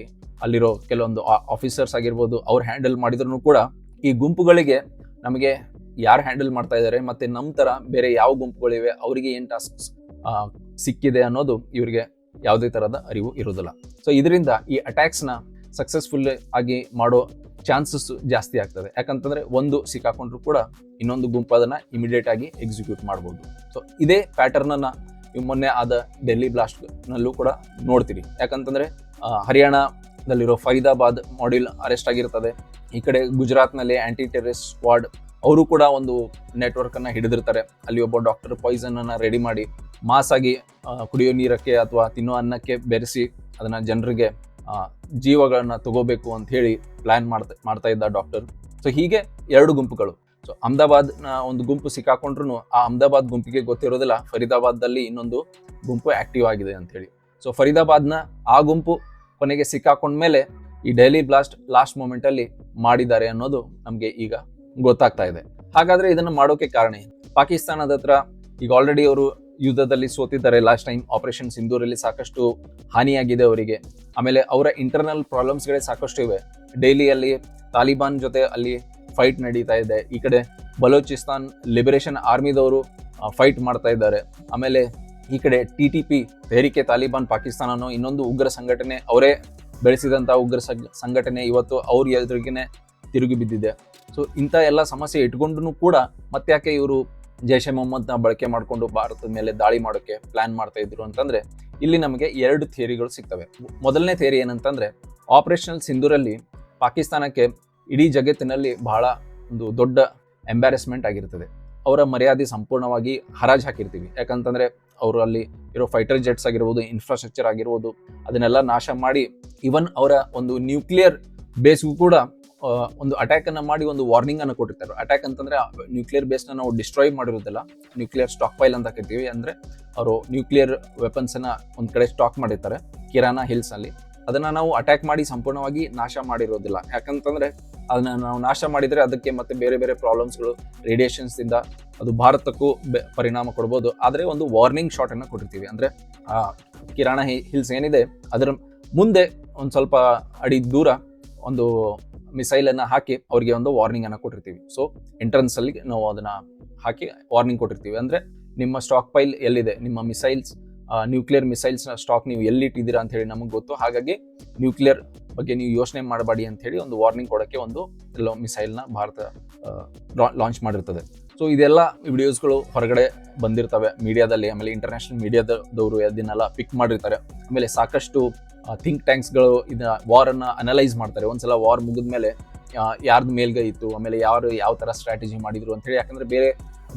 ಅಲ್ಲಿರೋ ಕೆಲವೊಂದು ಆಫೀಸರ್ಸ್ ಆಗಿರ್ಬೋದು, ಅವ್ರು ಹ್ಯಾಂಡಲ್ ಮಾಡಿದ್ರು ಕೂಡ ಈ ಗುಂಪುಗಳಿಗೆ ನಮಗೆ ಯಾರು ಹ್ಯಾಂಡಲ್ ಮಾಡ್ತಾ ಇದ್ದಾರೆ ಮತ್ತೆ ನಮ್ಮ ತರ ಬೇರೆ ಯಾವ ಗುಂಪುಗಳಿವೆ, ಅವರಿಗೆ ಏನು ಟಾಸ್ಕ್ ಸಿಕ್ಕಿದೆ ಅನ್ನೋದು ಇವರಿಗೆ ಯಾವುದೇ ಥರದ ಅರಿವು ಇರೋದಿಲ್ಲ. ಸೊ ಇದರಿಂದ ಈ ಅಟ್ಯಾಕ್ಸ್ನ ಸಕ್ಸಸ್ಫುಲ್ ಆಗಿ ಮಾಡೋ ಚಾನ್ಸಸ್ ಜಾಸ್ತಿ ಆಗ್ತದೆ. ಯಾಕಂತಂದ್ರೆ ಒಂದು ಸಿಕ್ಕಾಕೊಂಡ್ರು ಕೂಡ ಇನ್ನೊಂದು ಗುಂಪು ಅದನ್ನ ಇಮಿಡಿಯೇಟ್ ಆಗಿ ಎಕ್ಸಿಕ್ಯೂಟ್ ಮಾಡಬಹುದು ಸೊ ಇದೇ ಪ್ಯಾಟರ್ನ್ ಅನ್ನ ನೀವು ಮೊನ್ನೆ ಆದ ಡೆಲ್ಲಿ ಬ್ಲಾಸ್ಟ್ ನಲ್ಲೂ ಕೂಡ ನೋಡ್ತೀರಿ. ಯಾಕಂತಂದ್ರೆ ಹರಿಯಾಣದಲ್ಲಿರೋ ಫೈದಾಬಾದ್ ಮಾಡ್ಯೂಲ್ ಅರೆಸ್ಟ್ ಆಗಿರ್ತದೆ. ಈ ಕಡೆ ಗುಜರಾತ್ನಲ್ಲಿ ಆಂಟಿ ಟೆರರಿಸ್ಟ್ ಸ್ಕ್ವಾಡ್ ಅವರು ಕೂಡ ಒಂದು ನೆಟ್ವರ್ಕ್ ಅನ್ನ ಹಿಡಿದಿರ್ತಾರೆ. ಅಲ್ಲಿ ಒಬ್ಬ ಡಾಕ್ಟರ್ ಪಾಯ್ಸನ್ ಅನ್ನ ರೆಡಿ ಮಾಡಿ, ಮಾಸ್ ಆಗಿ ಕುಡಿಯೋ ನೀರಕ್ಕೆ ಅಥವಾ ತಿನ್ನೋ ಅನ್ನಕ್ಕೆ ಬೆರೆಸಿ ಅದನ್ನ ಜನರಿಗೆ ಜೀವಗಳನ್ನ ತಗೋಬೇಕು ಅಂತ ಹೇಳಿ ಪ್ಲಾನ್ ಮಾಡ್ತಾ ಮಾಡ್ತಾ ಇದ್ದ ಡಾಕ್ಟರ್ ಸೊ ಹೀಗೆ ಎರಡು ಗುಂಪುಗಳು. ಸೊ ಅಹಮದಾಬಾದ್ನ ಒಂದು ಗುಂಪು ಸಿಕ್ಕಾಕೊಂಡ್ರು ಆ ಅಹಮದಾಬಾದ್ ಗುಂಪಿಗೆ ಗೊತ್ತಿರೋದಿಲ್ಲ. ಫರೀದಾಬಾದ್ದಲ್ಲಿ ಇನ್ನೊಂದು ಗುಂಪು ಆಕ್ಟಿವ್ ಆಗಿದೆ ಅಂತ ಹೇಳಿ. ಸೊ ಫರೀದಾಬಾದ್ನ ಆ ಗುಂಪು ಕೊನೆಗೆ ಸಿಕ್ಕಾಕೊಂಡ ಮೇಲೆ ಈ ಡೈಲಿ ಬ್ಲಾಸ್ಟ್ ಲಾಸ್ಟ್ ಮೂಮೆಂಟ್ ಅಲ್ಲಿ ಮಾಡಿದ್ದಾರೆ ಅನ್ನೋದು ನಮಗೆ ಈಗ ಗೊತ್ತಾಗ್ತಾ ಇದೆ. ಹಾಗಾದ್ರೆ ಇದನ್ನ ಮಾಡೋಕೆ ಕಾರಣ ಪಾಕಿಸ್ತಾನದ ಹತ್ರ ಈಗ ಆಲ್ರೆಡಿ ಅವರು ಯುದ್ಧದಲ್ಲಿ ಸೋತಿದ್ದಾರೆ. ಲಾಸ್ಟ್ ಟೈಮ್ ಆಪರೇಷನ್ ಸಿಂಧೂರಲ್ಲಿ ಸಾಕಷ್ಟು ಹಾನಿಯಾಗಿದೆ ಅವರಿಗೆ. ಆಮೇಲೆ ಅವರ ಇಂಟರ್ನಲ್ ಪ್ರಾಬ್ಲಮ್ಸ್ಗಳೇ ಸಾಕಷ್ಟು ಇವೆ. ಡೈಲಿಯಲ್ಲಿ ತಾಲಿಬಾನ್ ಜೊತೆ ಅಲ್ಲಿ ಫೈಟ್ ನಡೀತಾ ಇದೆ. ಈ ಕಡೆ ಬಲೋಚಿಸ್ತಾನ್ ಲಿಬರೇಷನ್ ಆರ್ಮಿದವರು ಫೈಟ್ ಮಾಡ್ತಾ ಇದ್ದಾರೆ. ಆಮೇಲೆ ಈ ಕಡೆ T T P Tehrike Taliban Pakistan ಅನ್ನೋ ಇನ್ನೊಂದು ಉಗ್ರ ಸಂಘಟನೆ, ಅವರೇ ಬೆಳೆಸಿದಂಥ ಉಗ್ರ ಸಂಘ- ಸಂಘಟನೆ ಇವತ್ತು ಅವ್ರ ಎದುರಿಗೇನೆ ತಿರುಗಿ ಬಿದ್ದಿದೆ. ಸೊ ಇಂಥ ಎಲ್ಲ ಸಮಸ್ಯೆ ಇಟ್ಕೊಂಡು ಕೂಡ ಮತ್ತೆ ಯಾಕೆ ಇವರು ಜೈಷ್ ಎ ಮೊಹಮ್ಮದ್ನ ಬಳಕೆ ಮಾಡಿಕೊಂಡು ಭಾರತದ ಮೇಲೆ ದಾಳಿ ಮಾಡೋಕೆ ಪ್ಲಾನ್ ಮಾಡ್ತಾ ಇದ್ರು ಅಂತಂದ್ರೆ, ಇಲ್ಲಿ ನಮಗೆ ಎರಡು ಥಿಯರಿಗಳು ಸಿಗ್ತವೆ. ಮೊದಲನೇ ಥಿಯರಿ ಏನಂತಂದ್ರೆ ಆಪರೇಷನಲ್ ಸಿಂಧೂರಲ್ಲಿ ಪಾಕಿಸ್ತಾನಕ್ಕೆ ಇಡೀ ಜಗತ್ತಿನಲ್ಲಿ ಬಹಳ ಒಂದು ದೊಡ್ಡ ಎಂಬ್ಯಾರೆಸ್ಮೆಂಟ್ ಆಗಿರ್ತದೆ. ಅವರ ಮರ್ಯಾದೆ ಸಂಪೂರ್ಣವಾಗಿ ಹರಾಜ್ ಹಾಕಿರ್ತೀವಿ. ಯಾಕಂತಂದ್ರೆ, ಅವರು ಅಲ್ಲಿ ಇರೋ ಫೈಟರ್ ಜೆಟ್ಸ್ ಆಗಿರ್ಬೋದು ಇನ್ಫ್ರಾಸ್ಟ್ರಕ್ಚರ್ ಆಗಿರ್ಬೋದು, ಅದನ್ನೆಲ್ಲ ನಾಶ ಮಾಡಿ ಇವನ್ ಅವರ ಒಂದು ನ್ಯೂಕ್ಲಿಯರ್ ಬೇಸ್ಗೂ ಕೂಡ ಒಂದು ಅಟ್ಯಾಕ್ ಅನ್ನ ಮಾಡಿ ಒಂದು ವಾರ್ನಿಂಗ್ ಅನ್ನು ಕೊಟ್ಟಿರ್ತಾರೆ. ಅಟ್ಯಾಕ್ ಅಂತಂದ್ರೆ ನ್ಯೂಕ್ಲಿಯರ್ ಬೇಸ್ ನಾವು ಡಿಸ್ಟ್ರಾಯ್ ಮಾಡಿರೋದಿಲ್ಲ ನ್ಯೂಕ್ಲಿಯರ್ ಸ್ಟಾಕ್ ಫೈಲ್ ಅಂತ ಕರಿತೀವಿ. ಅಂದ್ರೆ ಅವರು ನ್ಯೂಕ್ಲಿಯರ್ ವೆಪನ್ಸ್ ಅನ್ನ ಒಂದ್ ಕಡೆ ಸ್ಟಾಕ್ ಮಾಡಿರ್ತಾರೆ ಕಿರಾನ ಹಿಲ್ಸ್ ಅಲ್ಲಿ. ಅದನ್ನ ನಾವು ಅಟ್ಯಾಕ್ ಮಾಡಿ ಸಂಪೂರ್ಣವಾಗಿ ನಾಶ ಮಾಡಿರೋದಿಲ್ಲ. ಯಾಕಂತಂದ್ರೆ ಅದನ್ನ ನಾವು ನಾಶ ಮಾಡಿದ್ರೆ ಅದಕ್ಕೆ ಮತ್ತೆ ಬೇರೆ ಬೇರೆ ಪ್ರಾಬ್ಲಮ್ಸ್ಗಳು ರೇಡಿಯೇಷನ್ಸ್ ಇಂದ ಅದು ಭಾರತಕ್ಕೂ ಪರಿಣಾಮ ಕೊಡ್ಬೋದು. ಆದರೆ ಒಂದು ವಾರ್ನಿಂಗ್ ಶಾಟ್ ಅನ್ನ ಕೊಟ್ಟಿರ್ತೀವಿ. ಅಂದ್ರೆ ಆ ಕಿರಾಣ ಹಿಲ್ಸ್ ಏನಿದೆ, ಅದರ ಮುಂದೆ ಒಂದು ಸ್ವಲ್ಪ ಅಡಿ ದೂರ ಒಂದು ಮಿಸೈಲ್ ಅನ್ನ ಹಾಕಿ ಅವರಿಗೆ ಒಂದು ವಾರ್ನಿಂಗ್ ಅನ್ನ ಕೊಟ್ಟಿರ್ತೀವಿ. ಸೊ ಎಂಟ್ರೆನ್ಸ್ ಅಲ್ಲಿ ನಾವು ಅದನ್ನ ಹಾಕಿ ವಾರ್ನಿಂಗ್ ಕೊಟ್ಟಿರ್ತೀವಿ. ಅಂದ್ರೆ ನಿಮ್ಮ ಸ್ಟಾಕ್ ಪೈಲ್ ಎಲ್ಲಿದೆ? ನಿಮ್ಮ ಮಿಸೈಲ್ಸ್ ನ್ಯೂಕ್ಲಿಯರ್ ಮಿಸೈಲ್ಸ್ನ ಸ್ಟಾಕ್ ನೀವು ಎಲ್ಲಿಟ್ಟಿದ್ದೀರಾ ಅಂತ ಹೇಳಿ ನಮಗೆ ಗೊತ್ತು. ಹಾಗಾಗಿ ನ್ಯೂಕ್ಲಿಯರ್ ಬಗ್ಗೆ ನೀವು ಯೋಚನೆ ಮಾಡಬೇಡಿ ಅಂತ ಹೇಳಿ ಒಂದು ವಾರ್ನಿಂಗ್ ಕೊಡಕ್ಕೆ ಒಂದು ಎಲ್ಲೋ ಮಿಸೈಲ್ನ ಭಾರತ ಲಾಂಚ್ ಮಾಡಿರ್ತದೆ. ಸೊ ಇದೆಲ್ಲ ವಿಡಿಯೋಸ್ಗಳು ಹೊರಗಡೆ ಬಂದಿರ್ತವೆ. ಮೀಡಿಯಾದಲ್ಲಿ ಆಮೇಲೆ ಇಂಟರ್ನ್ಯಾಷನಲ್ ಮೀಡಿಯಾದವರು ಅದನ್ನೆಲ್ಲ ಪಿಕ್ ಮಾಡಿರ್ತಾರೆ. ಆಮೇಲೆ ಸಾಕಷ್ಟು ಥಿಂಕ್ ಟ್ಯಾಂಕ್ಸ್ಗಳು ಇದನ್ನ ವಾರನ್ನು ಅನಲೈಸ್ ಮಾಡ್ತಾರೆ. ಒಂದ್ಸಲ ವಾರ್ ಮುಗಿದ ಮೇಲೆ ಯಾರ್ದು ಮೇಲ್ಗೈ ಇತ್ತು, ಆಮೇಲೆ ಯಾರು ಯಾವ ಥರ ಸ್ಟ್ರಾಟಜಿ ಮಾಡಿದ್ರು ಅಂತೇಳಿ ಯಾಕಂದರೆ ಬೇರೆ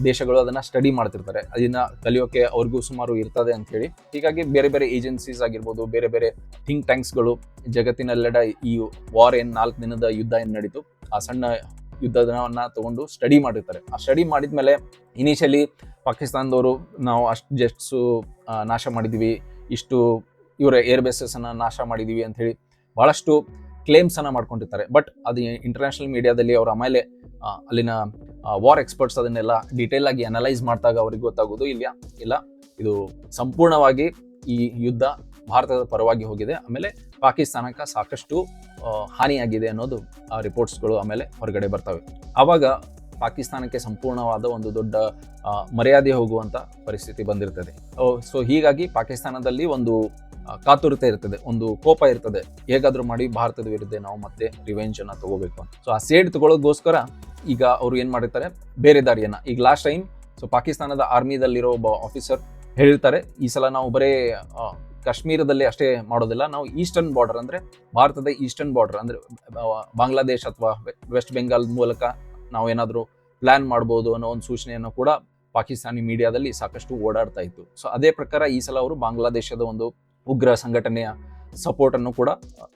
ದೇಶಗಳು ಅದನ್ನು ಸ್ಟಡಿ ಮಾಡ್ತಿರ್ತಾರೆ. ಅದನ್ನು ಕಲಿಯೋಕೆ ಅವ್ರಿಗೂ ಸುಮಾರು ಇರ್ತದೆ ಅಂತ ಹೇಳಿ. ಹೀಗಾಗಿ ಬೇರೆ ಬೇರೆ ಏಜೆನ್ಸೀಸ್ ಆಗಿರ್ಬೋದು, ಬೇರೆ ಬೇರೆ ಥಿಂಕ್ ಟ್ಯಾಂಕ್ಸ್ಗಳು ಜಗತ್ತಿನೆಲ್ಲೆಡೆ ಈ ವಾರ್ ಏನು ನಾಲ್ಕು ದಿನದ ಯುದ್ಧ ಏನು ನಡೀತು, ಆ ಸಣ್ಣ ಯುದ್ಧವನ್ನ ತಗೊಂಡು ಸ್ಟಡಿ ಮಾಡಿರ್ತಾರೆ. ಆ ಸ್ಟಡಿ ಮಾಡಿದ್ಮೇಲೆ ಇನಿಷಿಯಲಿ ಪಾಕಿಸ್ತಾನದವರು, ನಾವು ಅಷ್ಟು ಜೆಟ್ಸು ನಾಶ ಮಾಡಿದ್ವಿ, ಇಷ್ಟು ಇವರ ಏರ್ ಬೇಸಸ್ ಅನ್ನ ನಾಶ ಮಾಡಿದೀವಿ ಅಂತ ಹೇಳಿ ಬಹಳಷ್ಟು ಕ್ಲೇಮ್ಸ್ ಅನ್ನ ಮಾಡ್ಕೊಂಡಿರ್ತಾರೆ. ಬಟ್ ಅದು ಇಂಟರ್ನ್ಯಾಷನಲ್ ಮೀಡಿಯಾದಲ್ಲಿ ಅವರ ಆಮೇಲೆ ಅಲ್ಲಿನ ವಾರ್ ಎಕ್ಸ್ಪರ್ಟ್ಸ್ ಅದನ್ನೆಲ್ಲ ಡೀಟೇಲ್ ಆಗಿ ಅನಲೈಸ್ ಮಾಡಿದಾಗ ಅವ್ರಿಗೆ ಗೊತ್ತಾಗೋದು ಇಲ್ಲ ಇಲ್ಲ. ಇದು ಸಂಪೂರ್ಣವಾಗಿ ಈ ಯುದ್ಧ ಭಾರತದ ಪರವಾಗಿ ಹೋಗಿದೆ. ಆಮೇಲೆ ಪಾಕಿಸ್ತಾನಕ್ಕೆ ಸಾಕಷ್ಟು ಹಾನಿಯಾಗಿದೆ ಅನ್ನೋದು ಆ ರಿಪೋರ್ಟ್ಸ್ಗಳು ಆಮೇಲೆ ಹೊರಗಡೆ ಬರ್ತವೆ. ಆವಾಗ ಪಾಕಿಸ್ತಾನಕ್ಕೆ ಸಂಪೂರ್ಣವಾದ ಒಂದು ದೊಡ್ಡ ಮರ್ಯಾದೆ ಹೋಗುವಂಥ ಪರಿಸ್ಥಿತಿ ಬಂದಿರ್ತದೆ. ಸೊ ಹೀಗಾಗಿ ಪಾಕಿಸ್ತಾನದಲ್ಲಿ ಒಂದು ಕಾತುರತೆ ಇರ್ತದೆ, ಒಂದು ಕೋಪ ಇರ್ತದೆ. ಹೇಗಾದರೂ ಮಾಡಿ ಭಾರತದ ವಿರುದ್ಧ ನಾವು ಮತ್ತೆ ರಿವೆಂಜ್ ಅನ್ನ ತಗೋಬೇಕು ಅಂತ. ಸೊ ಆ ಸೇಡ್ ತಗೊಳ್ಳೋದಕ್ಕೋಸ್ಕರ ಈಗ ಅವರು ಏನು ಮಾಡಿರ್ತಾರೆ? ಬೇರೆ ದಾರಿಯನ್ನ. ಈಗ ಲಾಸ್ಟ್ ಟೈಮ್ ಸೊ ಪಾಕಿಸ್ತಾನದ ಆರ್ಮಿದಲ್ಲಿರೋ ಒಬ್ಬ ಆಫೀಸರ್ ಹೇಳಿರ್ತಾರೆ, ಈ ಸಲ ನಾವು ಬರೇ ಕಾಶ್ಮೀರದಲ್ಲಿ ಅಷ್ಟೇ ಮಾಡೋದಿಲ್ಲ. ನಾವು ಈಸ್ಟರ್ನ್ ಬಾರ್ಡರ್ ಅಂದ್ರೆ ಭಾರತದ ಈಸ್ಟರ್ನ್ ಬಾರ್ಡರ್ ಅಂದ್ರೆ ಬಾಂಗ್ಲಾದೇಶ್ ಅಥವಾ ವೆಸ್ಟ್ ಬೆಂಗಾಲ್ ಮೂಲಕ ನಾವು ಏನಾದರೂ ಪ್ಲಾನ್ ಮಾಡ್ಬೋದು ಅನ್ನೋ ಒಂದು ಸೂಚನೆಯನ್ನು ಕೂಡ ಪಾಕಿಸ್ತಾನಿ ಮೀಡಿಯಾದಲ್ಲಿ ಸಾಕಷ್ಟು ಓಡಾಡ್ತಾ ಇತ್ತು. ಸೊ ಅದೇ ಪ್ರಕಾರ ಈ ಸಲ ಅವರು ಬಾಂಗ್ಲಾದೇಶದ ಒಂದು ಉಗ್ರ ಸಂಘಟನೆಯ ಸಪೋರ್ಟ್ ಅನ್ನು ಕೂಡ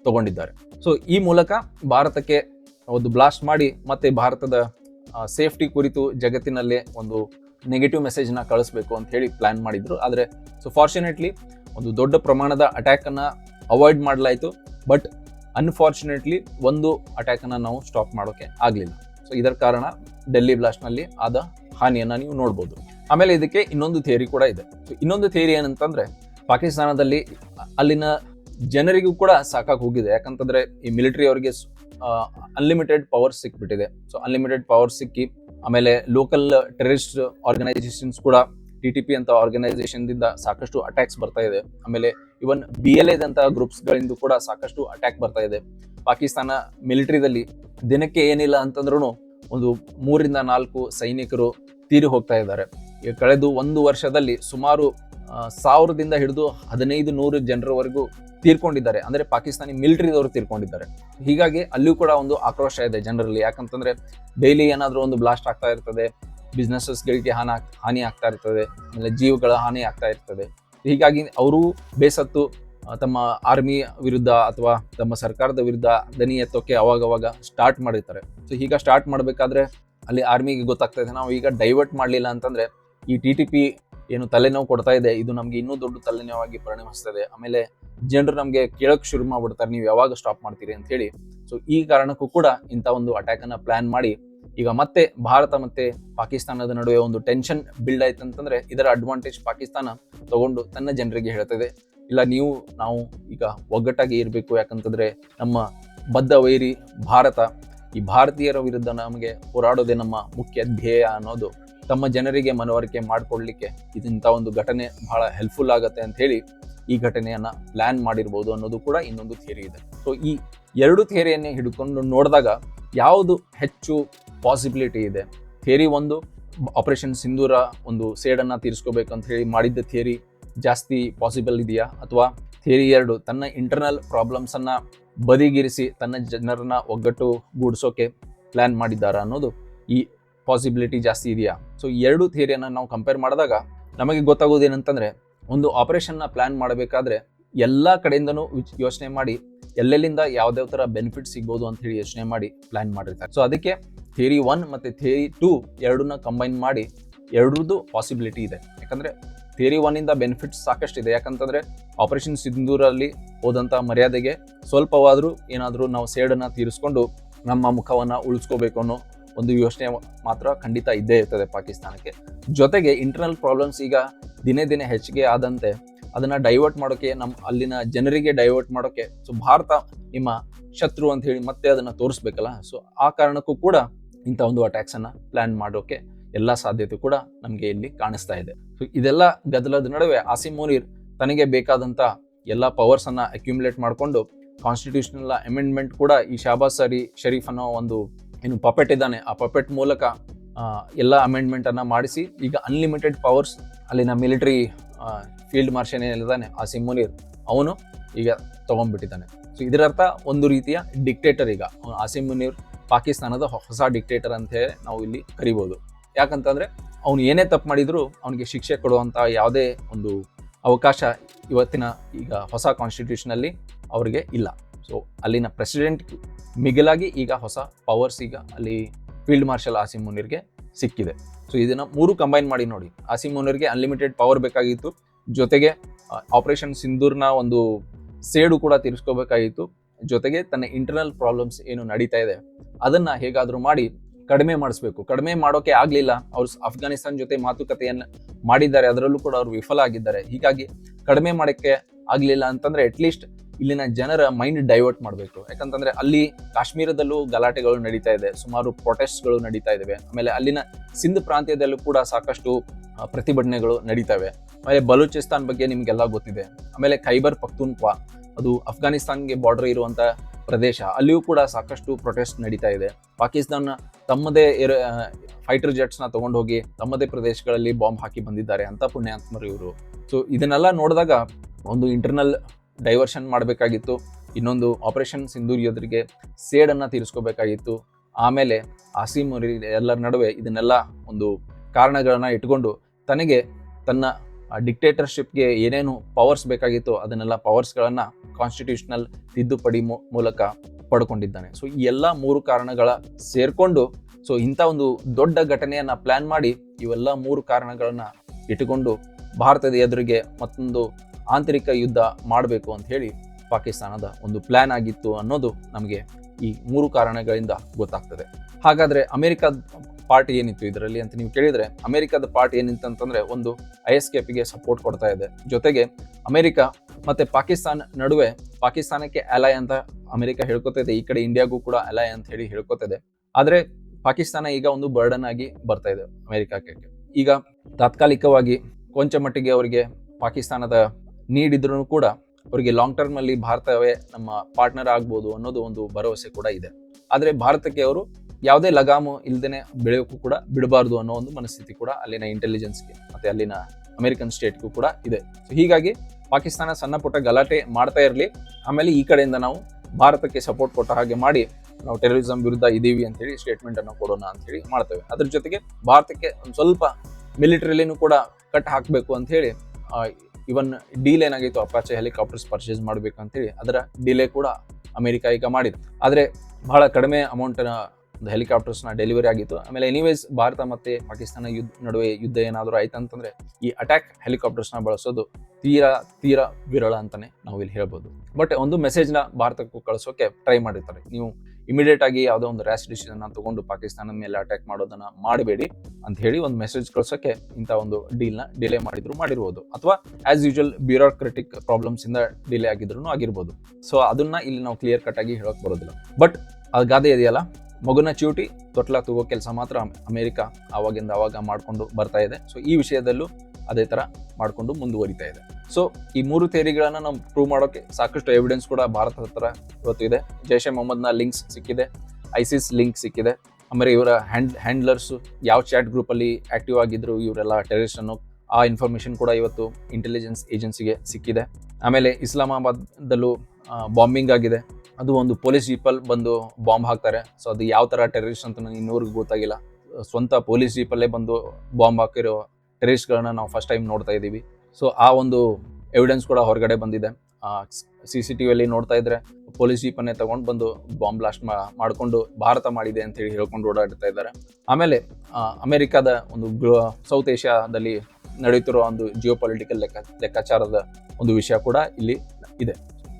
ತಗೊಂಡಿದ್ದಾರೆ. ಸೊ ಈ ಮೂಲಕ ಭಾರತಕ್ಕೆ ಒಂದು ಬ್ಲಾಸ್ಟ್ ಮಾಡಿ ಮತ್ತೆ ಭಾರತದ ಸೇಫ್ಟಿ ಕುರಿತು ಜಗತ್ತಿನಲ್ಲೇ ಒಂದು ನೆಗೆಟಿವ್ ಮೆಸೇಜ್ನ ಕಳಿಸ್ಬೇಕು ಅಂತ ಹೇಳಿ ಪ್ಲಾನ್ ಮಾಡಿದ್ರು. ಆದರೆ ಸೊ ಫಾರ್ಚುನೇಟ್ಲಿ ಒಂದು ದೊಡ್ಡ ಪ್ರಮಾಣದ ಅಟ್ಯಾಕನ್ನು ಅವಾಯ್ಡ್ ಮಾಡಲಾಯಿತು. ಬಟ್ ಅನ್ಫಾರ್ಚುನೇಟ್ಲಿ ಒಂದು ಅಟ್ಯಾಕನ್ನು ನಾವು ಸ್ಟಾಪ್ ಮಾಡೋಕ್ಕೆ ಆಗಲಿಲ್ಲ. ಸೊ ಇದರ ಕಾರಣ ಡೆಲ್ಲಿ ಬ್ಲಾಸ್ಟ್ನಲ್ಲಿ ಆದ ಹಾನಿಯನ್ನು ನೀವು ನೋಡ್ಬೋದು. ಆಮೇಲೆ ಇದಕ್ಕೆ ಇನ್ನೊಂದು ಥಿಯರಿ ಕೂಡ ಇದೆ. ಸೊ ಇನ್ನೊಂದು ಥಿಯರಿ ಏನಂತಂದ್ರೆ ಪಾಕಿಸ್ತಾನದಲ್ಲಿ ಅಲ್ಲಿನ ಜನರಿಗೂ ಕೂಡ ಸಾಕಾಗಿ ಹೋಗಿದೆ. ಯಾಕಂತಂದ್ರೆ ಈ ಮಿಲಿಟರಿ ಅವರಿಗೆ ಅನ್ಲಿಮಿಟೆಡ್ ಪವರ್ ಸಿಕ್ಬಿಟ್ಟಿದೆ. ಸೊ ಅನ್ಲಿಮಿಟೆಡ್ ಪವರ್ ಸಿಕ್ಕಿ ಆಮೇಲೆ ಲೋಕಲ್ ಟೆರರಿಸ್ಟ್ ಆರ್ಗನೈಸೇಷನ್ಸ್ ಕೂಡ ಟಿ ಟಿ ಪಿ ಅಂತ ಆರ್ಗನೈಸೇಷನ್ ದಿಂದ ಸಾಕಷ್ಟು ಅಟ್ಯಾಕ್ಸ್ ಬರ್ತಾ ಇದೆ. ಆಮೇಲೆ ಇವನ್ ಬಿ ಎಲ್ ಎದಂತ ಗ್ರೂಪ್ಸ್ ಗಳಿಂದ ಕೂಡ ಸಾಕಷ್ಟು ಅಟ್ಯಾಕ್ ಬರ್ತಾ ಇದೆ. ಪಾಕಿಸ್ತಾನ ಮಿಲಿಟರಿದಲ್ಲಿ ದಿನಕ್ಕೆ ಏನಿಲ್ಲ ಅಂತಂದ್ರೂ ಒಂದು ಮೂರಿಂದ ನಾಲ್ಕು ಸೈನಿಕರು ತೀರಿ ಹೋಗ್ತಾ ಇದ್ದಾರೆ. ಕಳೆದು ಒಂದು ವರ್ಷದಲ್ಲಿ ಸುಮಾರು ಸಾವಿರದಿಂದ ಹಿಡಿದು ಹದಿನೈದು ನೂರು ಜನರವರೆಗೂ ತೀರ್ಕೊಂಡಿದ್ದಾರೆ. ಅಂದರೆ ಪಾಕಿಸ್ತಾನಿ ಮಿಲಿಟರಿದವರು ತೀರ್ಕೊಂಡಿದ್ದಾರೆ. ಹೀಗಾಗಿ ಅಲ್ಲಿಯೂ ಕೂಡ ಒಂದು ಆಕ್ರೋಶ ಇದೆ ಜನರಲ್ಲಿ. ಯಾಕಂತಂದ್ರೆ ಡೈಲಿ ಏನಾದರೂ ಒಂದು ಬ್ಲಾಸ್ಟ್ ಆಗ್ತಾ ಇರ್ತದೆ ಬಿಸ್ನೆಸಸ್ಗಳಿಗೆ ಹಾನಿ ಹಾನಿ ಆಗ್ತಾ ಇರ್ತದೆ, ಆಮೇಲೆ ಜೀವಗಳ ಹಾನಿ ಆಗ್ತಾ ಇರ್ತದೆ. ಹೀಗಾಗಿ ಅವರು ಬೇಸತ್ತು ತಮ್ಮ ಆರ್ಮಿ ವಿರುದ್ಧ ಅಥವಾ ತಮ್ಮ ಸರ್ಕಾರದ ವಿರುದ್ಧ ದನಿ ಎತ್ತೋಕೆ ಅವಾಗವಾಗ ಸ್ಟಾರ್ಟ್ ಮಾಡಿರ್ತಾರೆ. ಸೊ ಈಗ ಸ್ಟಾರ್ಟ್ ಮಾಡಬೇಕಾದ್ರೆ ಅಲ್ಲಿ ಆರ್ಮಿಗೆ ಗೊತ್ತಾಗ್ತಾ ಇದೆ, ನಾವು ಈಗ ಡೈವರ್ಟ್ ಮಾಡಲಿಲ್ಲ ಅಂತಂದ್ರೆ ಈ ಟಿ ಟಿ ಪಿ ಏನು ತಲೆನೋವು ಕೊಡ್ತಾ ಇದೆ, ಇದು ನಮಗೆ ಇನ್ನೂ ದೊಡ್ಡ ತಲೆನೋವಾಗಿ ಪರಿಣಮಿಸ್ತದೆ. ಆಮೇಲೆ ಜನರು ನಮಗೆ ಕೇಳಕ್ ಶುರು ಮಾಡ್ಬಿಡ್ತಾರೆ, ನೀವು ಯಾವಾಗ ಸ್ಟಾಪ್ ಮಾಡ್ತೀರಿ ಅಂತ ಹೇಳಿ ಸೊ ಈ ಕಾರಣಕ್ಕೂ ಕೂಡ ಇಂಥ ಒಂದು ಅಟ್ಯಾಕ್ ಅನ್ನ ಪ್ಲಾನ್ ಮಾಡಿ ಈಗ ಮತ್ತೆ ಭಾರತ ಮತ್ತೆ ಪಾಕಿಸ್ತಾನದ ನಡುವೆ ಒಂದು ಟೆನ್ಷನ್ ಬಿಲ್ಡ್ ಆಯ್ತು ಅಂತಂದ್ರೆ ಇದರ ಅಡ್ವಾಂಟೇಜ್ ಪಾಕಿಸ್ತಾನ ತಗೊಂಡು ತನ್ನ ಜನರಿಗೆ ಹೇಳ್ತದೆ. ಇಲ್ಲ, ನೀವು, ನಾವು ಈಗ ಒಗ್ಗಟ್ಟಾಗಿ ಇರಬೇಕು. ಯಾಕಂತಂದ್ರೆ ನಮ್ಮ ಬದ್ಧ ವೈರಿ ಭಾರತ, ಈ ಭಾರತೀಯರ ವಿರುದ್ಧ ನಮಗೆ ಹೋರಾಡೋದೇ ನಮ್ಮ ಮುಖ್ಯ ಧ್ಯೇಯ ಅನ್ನೋದು ತಮ್ಮ ಜನರಿಗೆ ಮನವರಿಕೆ ಮಾಡಿಕೊಡ್ಲಿಕ್ಕೆ ಇದಿಂಥ ಒಂದು ಘಟನೆ ಬಹಳ ಹೆಲ್ಪ್ಫುಲ್ ಆಗತ್ತೆ ಅಂತ ಹೇಳಿ ಈ ಘಟನೆಯನ್ನ ಪ್ಲಾನ್ ಮಾಡಿರ್ಬೋದು ಅನ್ನೋದು ಕೂಡ ಇನ್ನೊಂದು ಥಿಯರಿ ಇದೆ. ಸೊ ಈ ಎರಡು ಥಿಯರಿಯನ್ನೇ ಹಿಡ್ಕೊಂಡು ನೋಡಿದಾಗ ಯಾವುದು ಹೆಚ್ಚು ಪಾಸಿಬಿಲಿಟಿ ಇದೆ? ಥಿಯರಿ ಒಂದು ಆಪರೇಷನ್ ಸಿಂಧೂರ ಒಂದು ಸೇಡನ್ನು ತೀರಿಸ್ಕೋಬೇಕು ಅಂತ ಹೇಳಿ ಮಾಡಿದ್ದ ಥಿಯರಿ ಜಾಸ್ತಿ ಪಾಸಿಬಲ್ ಇದೆಯಾ? ಅಥವಾ ಥಿಯರಿ ಎರಡು, ತನ್ನ ಇಂಟರ್ನಲ್ ಪ್ರಾಬ್ಲಮ್ಸನ್ನು ಬದಿಗಿರಿಸಿ ತನ್ನ ಜನರನ್ನ ಒಗ್ಗಟ್ಟು ಗೂಡಿಸೋಕೆ ಪ್ಲ್ಯಾನ್ ಮಾಡಿದ್ದಾರಾ ಅನ್ನೋದು ಈ ಪಾಸಿಬಿಲಿಟಿ ಜಾಸ್ತಿ ಇದೆಯಾ? ಸೊ ಎರಡು ಥಿಯರಿಯನ್ನು ನಾವು ಕಂಪೇರ್ ಮಾಡಿದಾಗ ನಮಗೆ ಗೊತ್ತಾಗೋದು ಏನಂತಂದ್ರೆ ಒಂದು ಆಪರೇಷನ್ನ ಪ್ಲ್ಯಾನ್ ಮಾಡಬೇಕಾದ್ರೆ ಎಲ್ಲ ಕಡೆಯಿಂದನೂ ಯೋಚನೆ ಮಾಡಿ ಎಲ್ಲೆಲ್ಲಿಂದ ಯಾವ್ದಾವ ಥರ ಬೆನಿಫಿಟ್ ಸಿಗ್ಬೋದು ಅಂತ ಹೇಳಿ ಯೋಚನೆ ಮಾಡಿ ಪ್ಲಾನ್ ಮಾಡಿರ್ತಾರೆ. ಸೊ ಅದಕ್ಕೆ ಥಿಯರಿ ಒನ್ ಮತ್ತು ಥಿಯರಿ ಟೂ ಎರಡನ್ನ ಕಂಬೈನ್ ಮಾಡಿ ಎರಡರದ್ದು ಪಾಸಿಬಿಲಿಟಿ ಇದೆ. ಯಾಕಂದ್ರೆ ಥಿಯರಿ ಒನ್ನಿಂದ ಬೆನಿಫಿಟ್ಸ್ ಸಾಕಷ್ಟಿದೆ. ಯಾಕಂತಂದ್ರೆ ಆಪರೇಷನ್ ಸಿಂಧೂರಲ್ಲಿ ಹೋದಂಥ ಮರ್ಯಾದೆಗೆ ಸ್ವಲ್ಪವಾದರೂ ಏನಾದರೂ ನಾವು ಸೇಡನ್ನು ತೀರಿಸ್ಕೊಂಡು ನಮ್ಮ ಮುಖವನ್ನ ಉಳಿಸ್ಕೋಬೇಕು ಅನ್ನೋ ಒಂದು ಯೋಚನೆ ಮಾತ್ರ ಖಂಡಿತ ಇದ್ದೇ ಇರ್ತದೆ ಪಾಕಿಸ್ತಾನಕ್ಕೆ. ಜೊತೆಗೆ ಇಂಟರ್ನಲ್ ಪ್ರಾಬ್ಲಮ್ಸ್ ಈಗ ದಿನೇ ದಿನೇ ಹೆಚ್ಚಿಗೆ ಆದಂತೆ ಅದನ್ನ ಡೈವರ್ಟ್ ಮಾಡೋಕೆ ನಮ್ಮ ಅಲ್ಲಿನ ಜನರಿಗೆ ಡೈವರ್ಟ್ ಮಾಡೋಕೆ ಸೊ ಭಾರತ ನಿಮ್ಮ ಶತ್ರು ಅಂತ ಹೇಳಿ ಮತ್ತೆ ಅದನ್ನ ತೋರಿಸ್ಬೇಕಲ್ಲ ಸೊ ಆ ಕಾರಣಕ್ಕೂ ಕೂಡ ಇಂಥ ಒಂದು ಅಟ್ಯಾಕ್ಸ್ ಅನ್ನ ಪ್ಲಾನ್ ಮಾಡೋಕೆ ಎಲ್ಲ ಸಾಧ್ಯತೆ ಕೂಡ ನಮಗೆ ಇಲ್ಲಿ ಕಾಣಿಸ್ತಾ ಇದೆ. ಸೊ ಇದೆಲ್ಲ ಗದ್ದಲದ ನಡುವೆ ಆಸಿಮ್ ಮುನೀರ್ ತನಗೆ ಬೇಕಾದಂತ ಎಲ್ಲ ಪವರ್ಸ್ ಅನ್ನ ಅಕ್ಯುಮುಲೇಟ್ ಮಾಡಿಕೊಂಡು ಕಾನ್ಸ್ಟಿಟ್ಯೂಷನಲ್ ಅಮೆಂಡ್ಮೆಂಟ್ ಕೂಡ ಈ ಶಾಬಾಸ್ ಸರಿ ಶರೀಫ್ ಅನ್ನೋ ಒಂದು ಏನು ಪಪೆಟ್ ಇದ್ದಾನೆ, ಆ ಪಪೆಟ್ ಮೂಲಕ ಎಲ್ಲ ಅಮೆಂಡ್ಮೆಂಟ್ ಅನ್ನ ಮಾಡಿಸಿ ಈಗ ಅನ್ಲಿಮಿಟೆಡ್ ಪವರ್ಸ್ ಅಲ್ಲಿನ ಮಿಲಿಟರಿ ಫೀಲ್ಡ್ ಮಾರ್ಷಲ್ ಏನಿದ್ದಾನೆ ಸಿಂ ಮುನೀರ್. ಅವನು ಈಗ ತಗೊಂಡ್ಬಿಟ್ಟಿದ್ದಾನೆ. ಸೊ ಇದರರ್ಥ ಒಂದು ರೀತಿಯ ಡಿಕ್ಟೇಟರ್ ಈಗ. ಅವನು ಆಸಿಮ್ ಮುನೀರ್ ಪಾಕಿಸ್ತಾನದ ಹೊಸ ಡಿಕ್ಟೇಟರ್ ಅಂತ ಹೇಳಿ ನಾವು ಇಲ್ಲಿ ಕರಿಬೋದು. ಯಾಕಂತಂದ್ರೆ ಅವನು ಏನೇ ತಪ್ಪು ಮಾಡಿದರೂ ಅವನಿಗೆ ಶಿಕ್ಷೆ ಕೊಡುವಂಥ ಯಾವುದೇ ಒಂದು ಅವಕಾಶ ಇವತ್ತಿನ ಈಗ ಹೊಸ ಕಾನ್ಸ್ಟಿಟ್ಯೂಷನಲ್ಲಿ ಅವರಿಗೆ ಇಲ್ಲ. ಸೊ ಅಲ್ಲಿನ ಪ್ರೆಸಿಡೆಂಟ್ ಮಿಗಿಲಾಗಿ ಈಗ ಹೊಸ ಪವರ್ಸ್ ಈಗ ಅಲ್ಲಿ ಫೀಲ್ಡ್ ಮಾರ್ಷಲ್ ಆಸಿಮ್ ಮುನೀರ್ಗೆ ಸಿಕ್ಕಿದೆ. ಸೊ ಇದನ್ನ ಮೂರು ಕಂಬೈನ್ ಮಾಡಿ ನೋಡಿ. ಆಸಿಮ್ ಓನರ್ಗೆ ಅನ್ಲಿಮಿಟೆಡ್ ಪವರ್ ಬೇಕಾಗಿತ್ತು. ಜೊತೆಗೆ ಆಪರೇಷನ್ ಸಿಂಧೂರ್ನ ಒಂದು ಸೇಡು ಕೂಡ ತೀರಿಸ್ಕೋಬೇಕಾಗಿತ್ತು. ಜೊತೆಗೆ ತನ್ನ ಇಂಟರ್ನಲ್ ಪ್ರಾಬ್ಲಮ್ಸ್ ಏನು ನಡೀತಾ ಇದೆ, ಅದನ್ನ ಹೇಗಾದರೂ ಮಾಡಿ ಕಡಿಮೆ ಮಾಡಿಸ್ಬೇಕು. ಕಡಿಮೆ ಮಾಡೋಕೆ ಆಗಲಿಲ್ಲ. ಅವ್ರು ಅಫ್ಘಾನಿಸ್ತಾನ್ ಜೊತೆ ಮಾತುಕತೆಯನ್ನ ಮಾಡಿದ್ದಾರೆ. ಅದರಲ್ಲೂ ಕೂಡ ಅವರು ವಿಫಲ ಆಗಿದ್ದಾರೆ. ಹೀಗಾಗಿ ಕಡಿಮೆ ಮಾಡಕ್ಕೆ ಆಗಲಿಲ್ಲ ಅಂತಂದ್ರೆ ಅಟ್ಲೀಸ್ಟ್ ಇಲ್ಲಿನ ಜನರ ಮೈಂಡ್ ಡೈವರ್ಟ್ ಮಾಡಬೇಕು. ಯಾಕಂತಂದ್ರೆ ಅಲ್ಲಿ ಕಾಶ್ಮೀರದಲ್ಲೂ ಗಲಾಟೆಗಳು ನಡೀತಾ ಇದೆ, ಸುಮಾರು ಪ್ರೊಟೆಸ್ಟ್ಗಳು ನಡೀತಾ ಇದಾವೆ. ಆಮೇಲೆ ಅಲ್ಲಿನ ಸಿಂಧ್ ಪ್ರಾಂತ್ಯದಲ್ಲೂ ಕೂಡ ಸಾಕಷ್ಟು ಪ್ರತಿಭಟನೆಗಳು ನಡೀತವೆ. ಆಮೇಲೆ ಬಲೂಚಿಸ್ತಾನ್ ಬಗ್ಗೆ ನಿಮ್ಗೆಲ್ಲ ಗೊತ್ತಿದೆ. ಆಮೇಲೆ ಖೈಬರ್ ಪಖ್ತೂನ್ಕ್ವಾ ಅದು ಅಫ್ಘಾನಿಸ್ತಾನ್ಗೆ ಬಾರ್ಡರ್ ಇರುವಂತ ಪ್ರದೇಶ. ಅಲ್ಲಿಯೂ ಕೂಡ ಸಾಕಷ್ಟು ಪ್ರೊಟೆಸ್ಟ್ ನಡೀತಾ ಇದೆ. ಪಾಕಿಸ್ತಾನ ತಮ್ಮದೇ ಫೈಟರ್ ಜೆಟ್ಸ್ನ ತಗೊಂಡು ಹೋಗಿ ತಮ್ಮದೇ ಪ್ರದೇಶಗಳಲ್ಲಿ ಬಾಂಬ್ ಹಾಕಿ ಬಂದಿದ್ದಾರೆ. ಅಂತ ಪುಣ್ಯಾತ್ಮರು ಇವರು. ಸೊ ಇದನ್ನೆಲ್ಲ ನೋಡಿದಾಗ ಒಂದು ಇಂಟರ್ನಲ್ ಡೈವರ್ಷನ್ ಮಾಡಬೇಕಾಗಿತ್ತು. ಇನ್ನೊಂದು ಆಪರೇಷನ್ ಸಿಂಧೂರ್ ಯೋಧರಿಗೆ ಸೇಡನ್ನು ತೀರಿಸ್ಕೋಬೇಕಾಗಿತ್ತು. ಆಮೇಲೆ ಆಸೀಮ್ ಎಲ್ಲರ ನಡುವೆ ಇದನ್ನೆಲ್ಲ ಒಂದು ಕಾರಣಗಳನ್ನು ಇಟ್ಕೊಂಡು ತನಗೆ ತನ್ನ ಡಿಕ್ಟೇಟರ್ಶಿಪ್ಗೆ ಏನೇನು ಪವರ್ಸ್ ಬೇಕಾಗಿತ್ತು ಅದನ್ನೆಲ್ಲ ಪವರ್ಸ್ಗಳನ್ನು ಕಾನ್ಸ್ಟಿಟ್ಯೂಷನಲ್ ತಿದ್ದುಪಡಿ ಮೂಲಕ ಪಡ್ಕೊಂಡಿದ್ದಾನೆ. ಸೊ ಈ ಎಲ್ಲ ಮೂರು ಕಾರಣಗಳ ಸೇರಿಕೊಂಡು ಸೊ ಇಂಥ ಒಂದು ದೊಡ್ಡ ಘಟನೆಯನ್ನು ಪ್ಲ್ಯಾನ್ ಮಾಡಿ ಇವೆಲ್ಲ ಮೂರು ಕಾರಣಗಳನ್ನು ಇಟ್ಟುಕೊಂಡು ಭಾರತದ ಎದುರಿಗೆ ಮತ್ತೊಂದು ಆಂತರಿಕ ಯುದ್ಧ ಮಾಡಬೇಕು ಅಂತ ಹೇಳಿ ಪಾಕಿಸ್ತಾನದ ಒಂದು ಪ್ಲ್ಯಾನ್ ಆಗಿತ್ತು ಅನ್ನೋದು ನಮಗೆ ಈ ಮೂರು ಕಾರಣಗಳಿಂದ ಗೊತ್ತಾಗ್ತದೆ. ಹಾಗಾದರೆ ಅಮೆರಿಕದ ಪಾರ್ಟಿ ಏನಿತ್ತು ಇದರಲ್ಲಿ ಅಂತ ನೀವು ಕೇಳಿದರೆ, ಅಮೆರಿಕದ ಪಾರ್ಟಿ ಏನಿತ್ತು ಅಂತಂದರೆ ಒಂದು ಐ ಎಸ್ ಕೆಪಿಗೆ ಸಪೋರ್ಟ್ ಕೊಡ್ತಾ ಇದೆ. ಜೊತೆಗೆ ಅಮೆರಿಕ ಮತ್ತು ಪಾಕಿಸ್ತಾನ ನಡುವೆ ಪಾಕಿಸ್ತಾನಕ್ಕೆ ಅಲೈ ಅಂತ ಅಮೆರಿಕ ಹೇಳ್ಕೊತಿದೆ ಈ ಕಡೆ ಇಂಡಿಯಾಗೂ ಕೂಡ ಅಲೈ ಅಂತ ಹೇಳಿ ಹೇಳ್ಕೊತಿದೆ ಆದರೆ ಪಾಕಿಸ್ತಾನ ಈಗ ಒಂದು ಬರ್ಡನ್ ಆಗಿ ಬರ್ತಾ ಇದೆ ಅಮೆರಿಕಕ್ಕೆ. ಈಗ ತಾತ್ಕಾಲಿಕವಾಗಿ ಕೊಂಚ ಮಟ್ಟಿಗೆ ಅವರಿಗೆ ಪಾಕಿಸ್ತಾನದ ನೀಡಿದ್ರು ಕೂಡ ಅವರಿಗೆ ಲಾಂಗ್ ಟರ್ಮ್ ಅಲ್ಲಿ ಭಾರತವೇ ನಮ್ಮ ಪಾರ್ಟ್ನರ್ ಆಗ್ಬೋದು ಅನ್ನೋದು ಒಂದು ಭರವಸೆ ಕೂಡ ಇದೆ. ಆದರೆ ಭಾರತಕ್ಕೆ ಅವರು ಯಾವುದೇ ಲಗಾಮು ಇಲ್ಲದೇನೆ ಬೆಳೆಯೋಕ್ಕೂ ಕೂಡ ಬಿಡಬಾರ್ದು ಅನ್ನೋ ಒಂದು ಮನಸ್ಥಿತಿ ಕೂಡ ಅಲ್ಲಿನ ಇಂಟೆಲಿಜೆನ್ಸ್ಗೆ ಮತ್ತೆ ಅಲ್ಲಿನ ಅಮೆರಿಕನ್ ಸ್ಟೇಟ್ಗೂ ಕೂಡ ಇದೆ. ಸೊ ಹೀಗಾಗಿ ಪಾಕಿಸ್ತಾನ ಸಣ್ಣ ಪುಟ್ಟ ಗಲಾಟೆ ಮಾಡ್ತಾ ಇರಲಿ. ಆಮೇಲೆ ಈ ಕಡೆಯಿಂದ ನಾವು ಭಾರತಕ್ಕೆ ಸಪೋರ್ಟ್ ಕೊಟ್ಟ ಹಾಗೆ ಮಾಡಿ ನಾವು ಟೆರರಿಸಂ ವಿರುದ್ಧ ಇದ್ದೀವಿ ಅಂತ ಹೇಳಿ ಸ್ಟೇಟ್ಮೆಂಟ್ ಅನ್ನು ಕೊಡೋಣ ಅಂತ ಹೇಳಿ ಮಾಡ್ತೇವೆ. ಅದ್ರ ಜೊತೆಗೆ ಭಾರತಕ್ಕೆ ಒಂದು ಸ್ವಲ್ಪ ಮಿಲಿಟರಿಲಿನೂ ಕೂಡ ಕಟ್ ಹಾಕಬೇಕು ಅಂತ ಹೇಳಿ ಇವನ್ ಡೀಲ್ ಏನಾಗಿತ್ತು ಅಪಾಚೆ ಹೆಲಿಕಾಪ್ಟರ್ಸ್ ಪರ್ಚೇಸ್ ಮಾಡಬೇಕು ಅಂತ ಹೇಳಿ ಅದರ ಡಿಲೇ ಕೂಡ ಅಮೆರಿಕ ಈಗ ಮಾಡಿತ್ತು ಆದ್ರೆ ಬಹಳ ಕಡಿಮೆ ಅಮೌಂಟ್ನ ಒಂದು ಹೆಲಿಕಾಪ್ಟರ್ಸ್ನ ಡೆಲಿವರಿ ಆಗಿತ್ತು. ಆಮೇಲೆ ಎನಿವೇಸ್ ಭಾರತ ಮತ್ತೆ ಪಾಕಿಸ್ತಾನ ಯುದ್ಧ, ನಡುವೆ ಯುದ್ಧ ಏನಾದರೂ ಆಯ್ತು ಅಂತಂದ್ರೆ, ಈ ಅಟ್ಯಾಕ್ ಹೆಲಿಕಾಪ್ಟರ್ಸ್ನ ಬಳಸೋದು ತೀರಾ ತೀರಾ ವಿರಳ ಅಂತಲೇ ನಾವು ಇಲ್ಲಿ ಹೇಳ್ಬೋದು. ಬಟ್ ಒಂದು ಮೆಸೇಜ್ನ ಭಾರತಕ್ಕೂ ಕಳಿಸೋಕೆ ಟ್ರೈ ಮಾಡಿರ್ತಾರೆ. ನೀವು ಇಮಿಡಿಯೇಟ್ ಆಗಿ ಯಾವುದೋ ಒಂದು ರ್ಯಾಶ್ ಡಿಸಿಷನ್ ತಗೊಂಡು ಪಾಕಿಸ್ತಾನದ ಮೇಲೆ ಅಟ್ಯಾಕ್ ಮಾಡೋದನ್ನ ಮಾಡಬೇಡಿ ಅಂತ ಹೇಳಿ ಒಂದು ಮೆಸೇಜ್ ಕಳ್ಸೋಕೆ ಇಂಥ ಒಂದು ಡೀಲ್ನ ಡಿಲೇ ಮಾಡಿದ್ರು ಮಾಡಿರ್ಬೋದು. ಅಥವಾ ಆಸ್ ಯೂಶುವಲ್ ಬ್ಯೂರೋಕ್ರೆಟಿಕ್ ಪ್ರಾಬ್ಲಮ್ಸ್ ಇಂದ ಡಿಲೇ ಆಗಿದ್ರು ಆಗಿರ್ಬೋದು. ಸೊ ಅದನ್ನ ಇಲ್ಲಿ ನಾವು ಕ್ಲಿಯರ್ ಕಟ್ ಆಗಿ ಹೇಳಕ್ ಬರೋದಿಲ್ಲ. ಬಟ್ ಆ ಗಾದೆ ಇದೆಯಲ್ಲ? ಮಗುನ ಚೂಟಿ, ತೊಟ್ಲ ತಗೋ ಕೆಲಸ ಮಾತ್ರ ಅಮ್- ಅಮೆರಿಕ ಆವಾಗಿಂದ ಆವಾಗ ಮಾಡ್ಕೊಂಡು ಬರ್ತಾ ಇದೆ. ಸೊ ಈ ವಿಷಯದಲ್ಲೂ ಅದೇ ತರ ಮಾಡಿಕೊಂಡು ಮುಂದುವರಿತಾ ಇದೆ. ಸೊ ಈ ಮೂರು ಥೇರಿಗಳನ್ನ ನಾವು ಪ್ರೂವ್ ಮಾಡೋಕೆ ಸಾಕಷ್ಟು ಎವಿಡೆನ್ಸ್ ಕೂಡ ಭಾರತದ ಹತ್ರ ಇವತ್ತು ಇದೆ. ಜೈಷೆ ಮೊಹಮ್ಮದ್ನ ಲಿಂಕ್ಸ್ ಸಿಕ್ಕಿದೆ. ಐಸಿಸ್ ಲಿಂಕ್ ಸಿಕ್ಕಿದೆ. ಆಮೇಲೆ ಇವರ ಹ್ಯಾಂಡ್ ಹ್ಯಾಂಡ್ಲರ್ಸ್ ಯಾವ ಚಾಟ್ ಗ್ರೂಪ್ ಅಲ್ಲಿ ಆಕ್ಟಿವ್ ಆಗಿದ್ರು, ಇವರೆಲ್ಲ ಟೆರರಿಸ್ಟ್ ಅನ್ನು ಆ ಇನ್ಫಾರ್ಮೇಶನ್ ಕೂಡ ಇವತ್ತು ಇಂಟೆಲಿಜೆನ್ಸ್ ಏಜೆನ್ಸಿಗೆ ಸಿಕ್ಕಿದೆ. ಆಮೇಲೆ ಇಸ್ಲಾಮಾಬಾದಲ್ಲೂ ಬಾಂಬಿಂಗ್ ಆಗಿದೆ. ಅದು ಒಂದು ಪೊಲೀಸ್ ಜೀಪಲ್ ಬಂದು ಬಾಂಬ್ ಹಾಕ್ತಾರೆ. ಸೊ ಅದು ಯಾವ ತರ ಟೆರರಿಸ್ಟ್ ಅಂತ ನನಗೆ ಇನ್ನೂವರೆಗೂ ಗೊತ್ತಾಗಿಲ್ಲ. ಸ್ವಂತ ಪೊಲೀಸ್ ಜೀಪಲ್ಲೇ ಬಂದು ಬಾಂಬ್ ಹಾಕಿರೋ ಟೆರರಿಸ್ಟ್ಗಳನ್ನ ನಾವು ಫಸ್ಟ್ ಟೈಮ್ ನೋಡ್ತಾ ಇದ್ದೀವಿ. ಸೊ ಆ ಒಂದು ಎವಿಡೆನ್ಸ್ ಕೂಡ ಹೊರಗಡೆ ಬಂದಿದೆ. ಸಿ ಸಿ ಟಿವಿಯಲ್ಲಿ ನೋಡ್ತಾ ಇದ್ರೆ ಪೊಲೀಸ್ ಜೀಪನ್ನೇ ತಗೊಂಡು ಬಂದು ಬಾಂಬ್ ಬ್ಲಾಸ್ಟ್ ಮಾಡಿಕೊಂಡು ಭಾರತ ಮಾಡಿದೆ ಅಂತ ಹೇಳಿ ಹೇಳ್ಕೊಂಡು ಓಡಾಡ್ತಾ ಇದ್ದಾರೆ. ಆಮೇಲೆ ಅಮೆರಿಕದ ಒಂದು ಸೌತ್ ಏಷ್ಯಾದಲ್ಲಿ ನಡೆಯುತ್ತಿರುವ ಒಂದು ಜಿಯೋ ಪೊಲಿಟಿಕಲ್ ಲೆಕ್ಕ, ಲೆಕ್ಕಾಚಾರದ ಒಂದು ವಿಷಯ ಕೂಡ ಇಲ್ಲಿ ಇದೆ.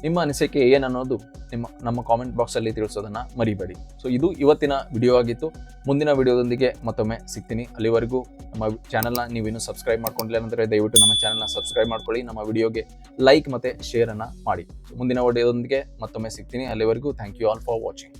ನಿಮ್ಮ ಅನಿಸಿಕೆ ಏನನ್ನೋದು ನಿಮ್ಮ, ನಮ್ಮ ಕಾಮೆಂಟ್ ಬಾಕ್ಸಲ್ಲಿ ತಿಳಿಸೋದನ್ನು ಮರಿಬೇಡಿ. ಸೊ ಇದು ಇವತ್ತಿನ ವಿಡಿಯೋ ಆಗಿತ್ತು. ಮುಂದಿನ ವಿಡಿಯೋದೊಂದಿಗೆ ಮತ್ತೊಮ್ಮೆ ಸಿಗ್ತೀನಿ. ಅಲ್ಲಿವರೆಗೂ ನಮ್ಮ ಚಾನಲ್ನ ನೀವಿನ್ನೂ ಸಬ್ಸ್ಕ್ರೈಬ್ ಮಾಡ್ಕೊಂಡಿಲ್ಲ ಅಂದರೆ ದಯವಿಟ್ಟು ನಮ್ಮ ಚಾನಲ್ನ ಸಬ್ಸ್ಕ್ರೈಬ್ ಮಾಡ್ಕೊಳ್ಳಿ. ನಮ್ಮ ವಿಡಿಯೋಗೆ ಲೈಕ್ ಮತ್ತು ಶೇರನ್ನು ಮಾಡಿ. ಮುಂದಿನ ವಿಡಿಯೋದೊಂದಿಗೆ ಮತ್ತೊಮ್ಮೆ ಸಿಗ್ತೀನಿ. ಅಲ್ಲಿವರೆಗೂ thank you all for watching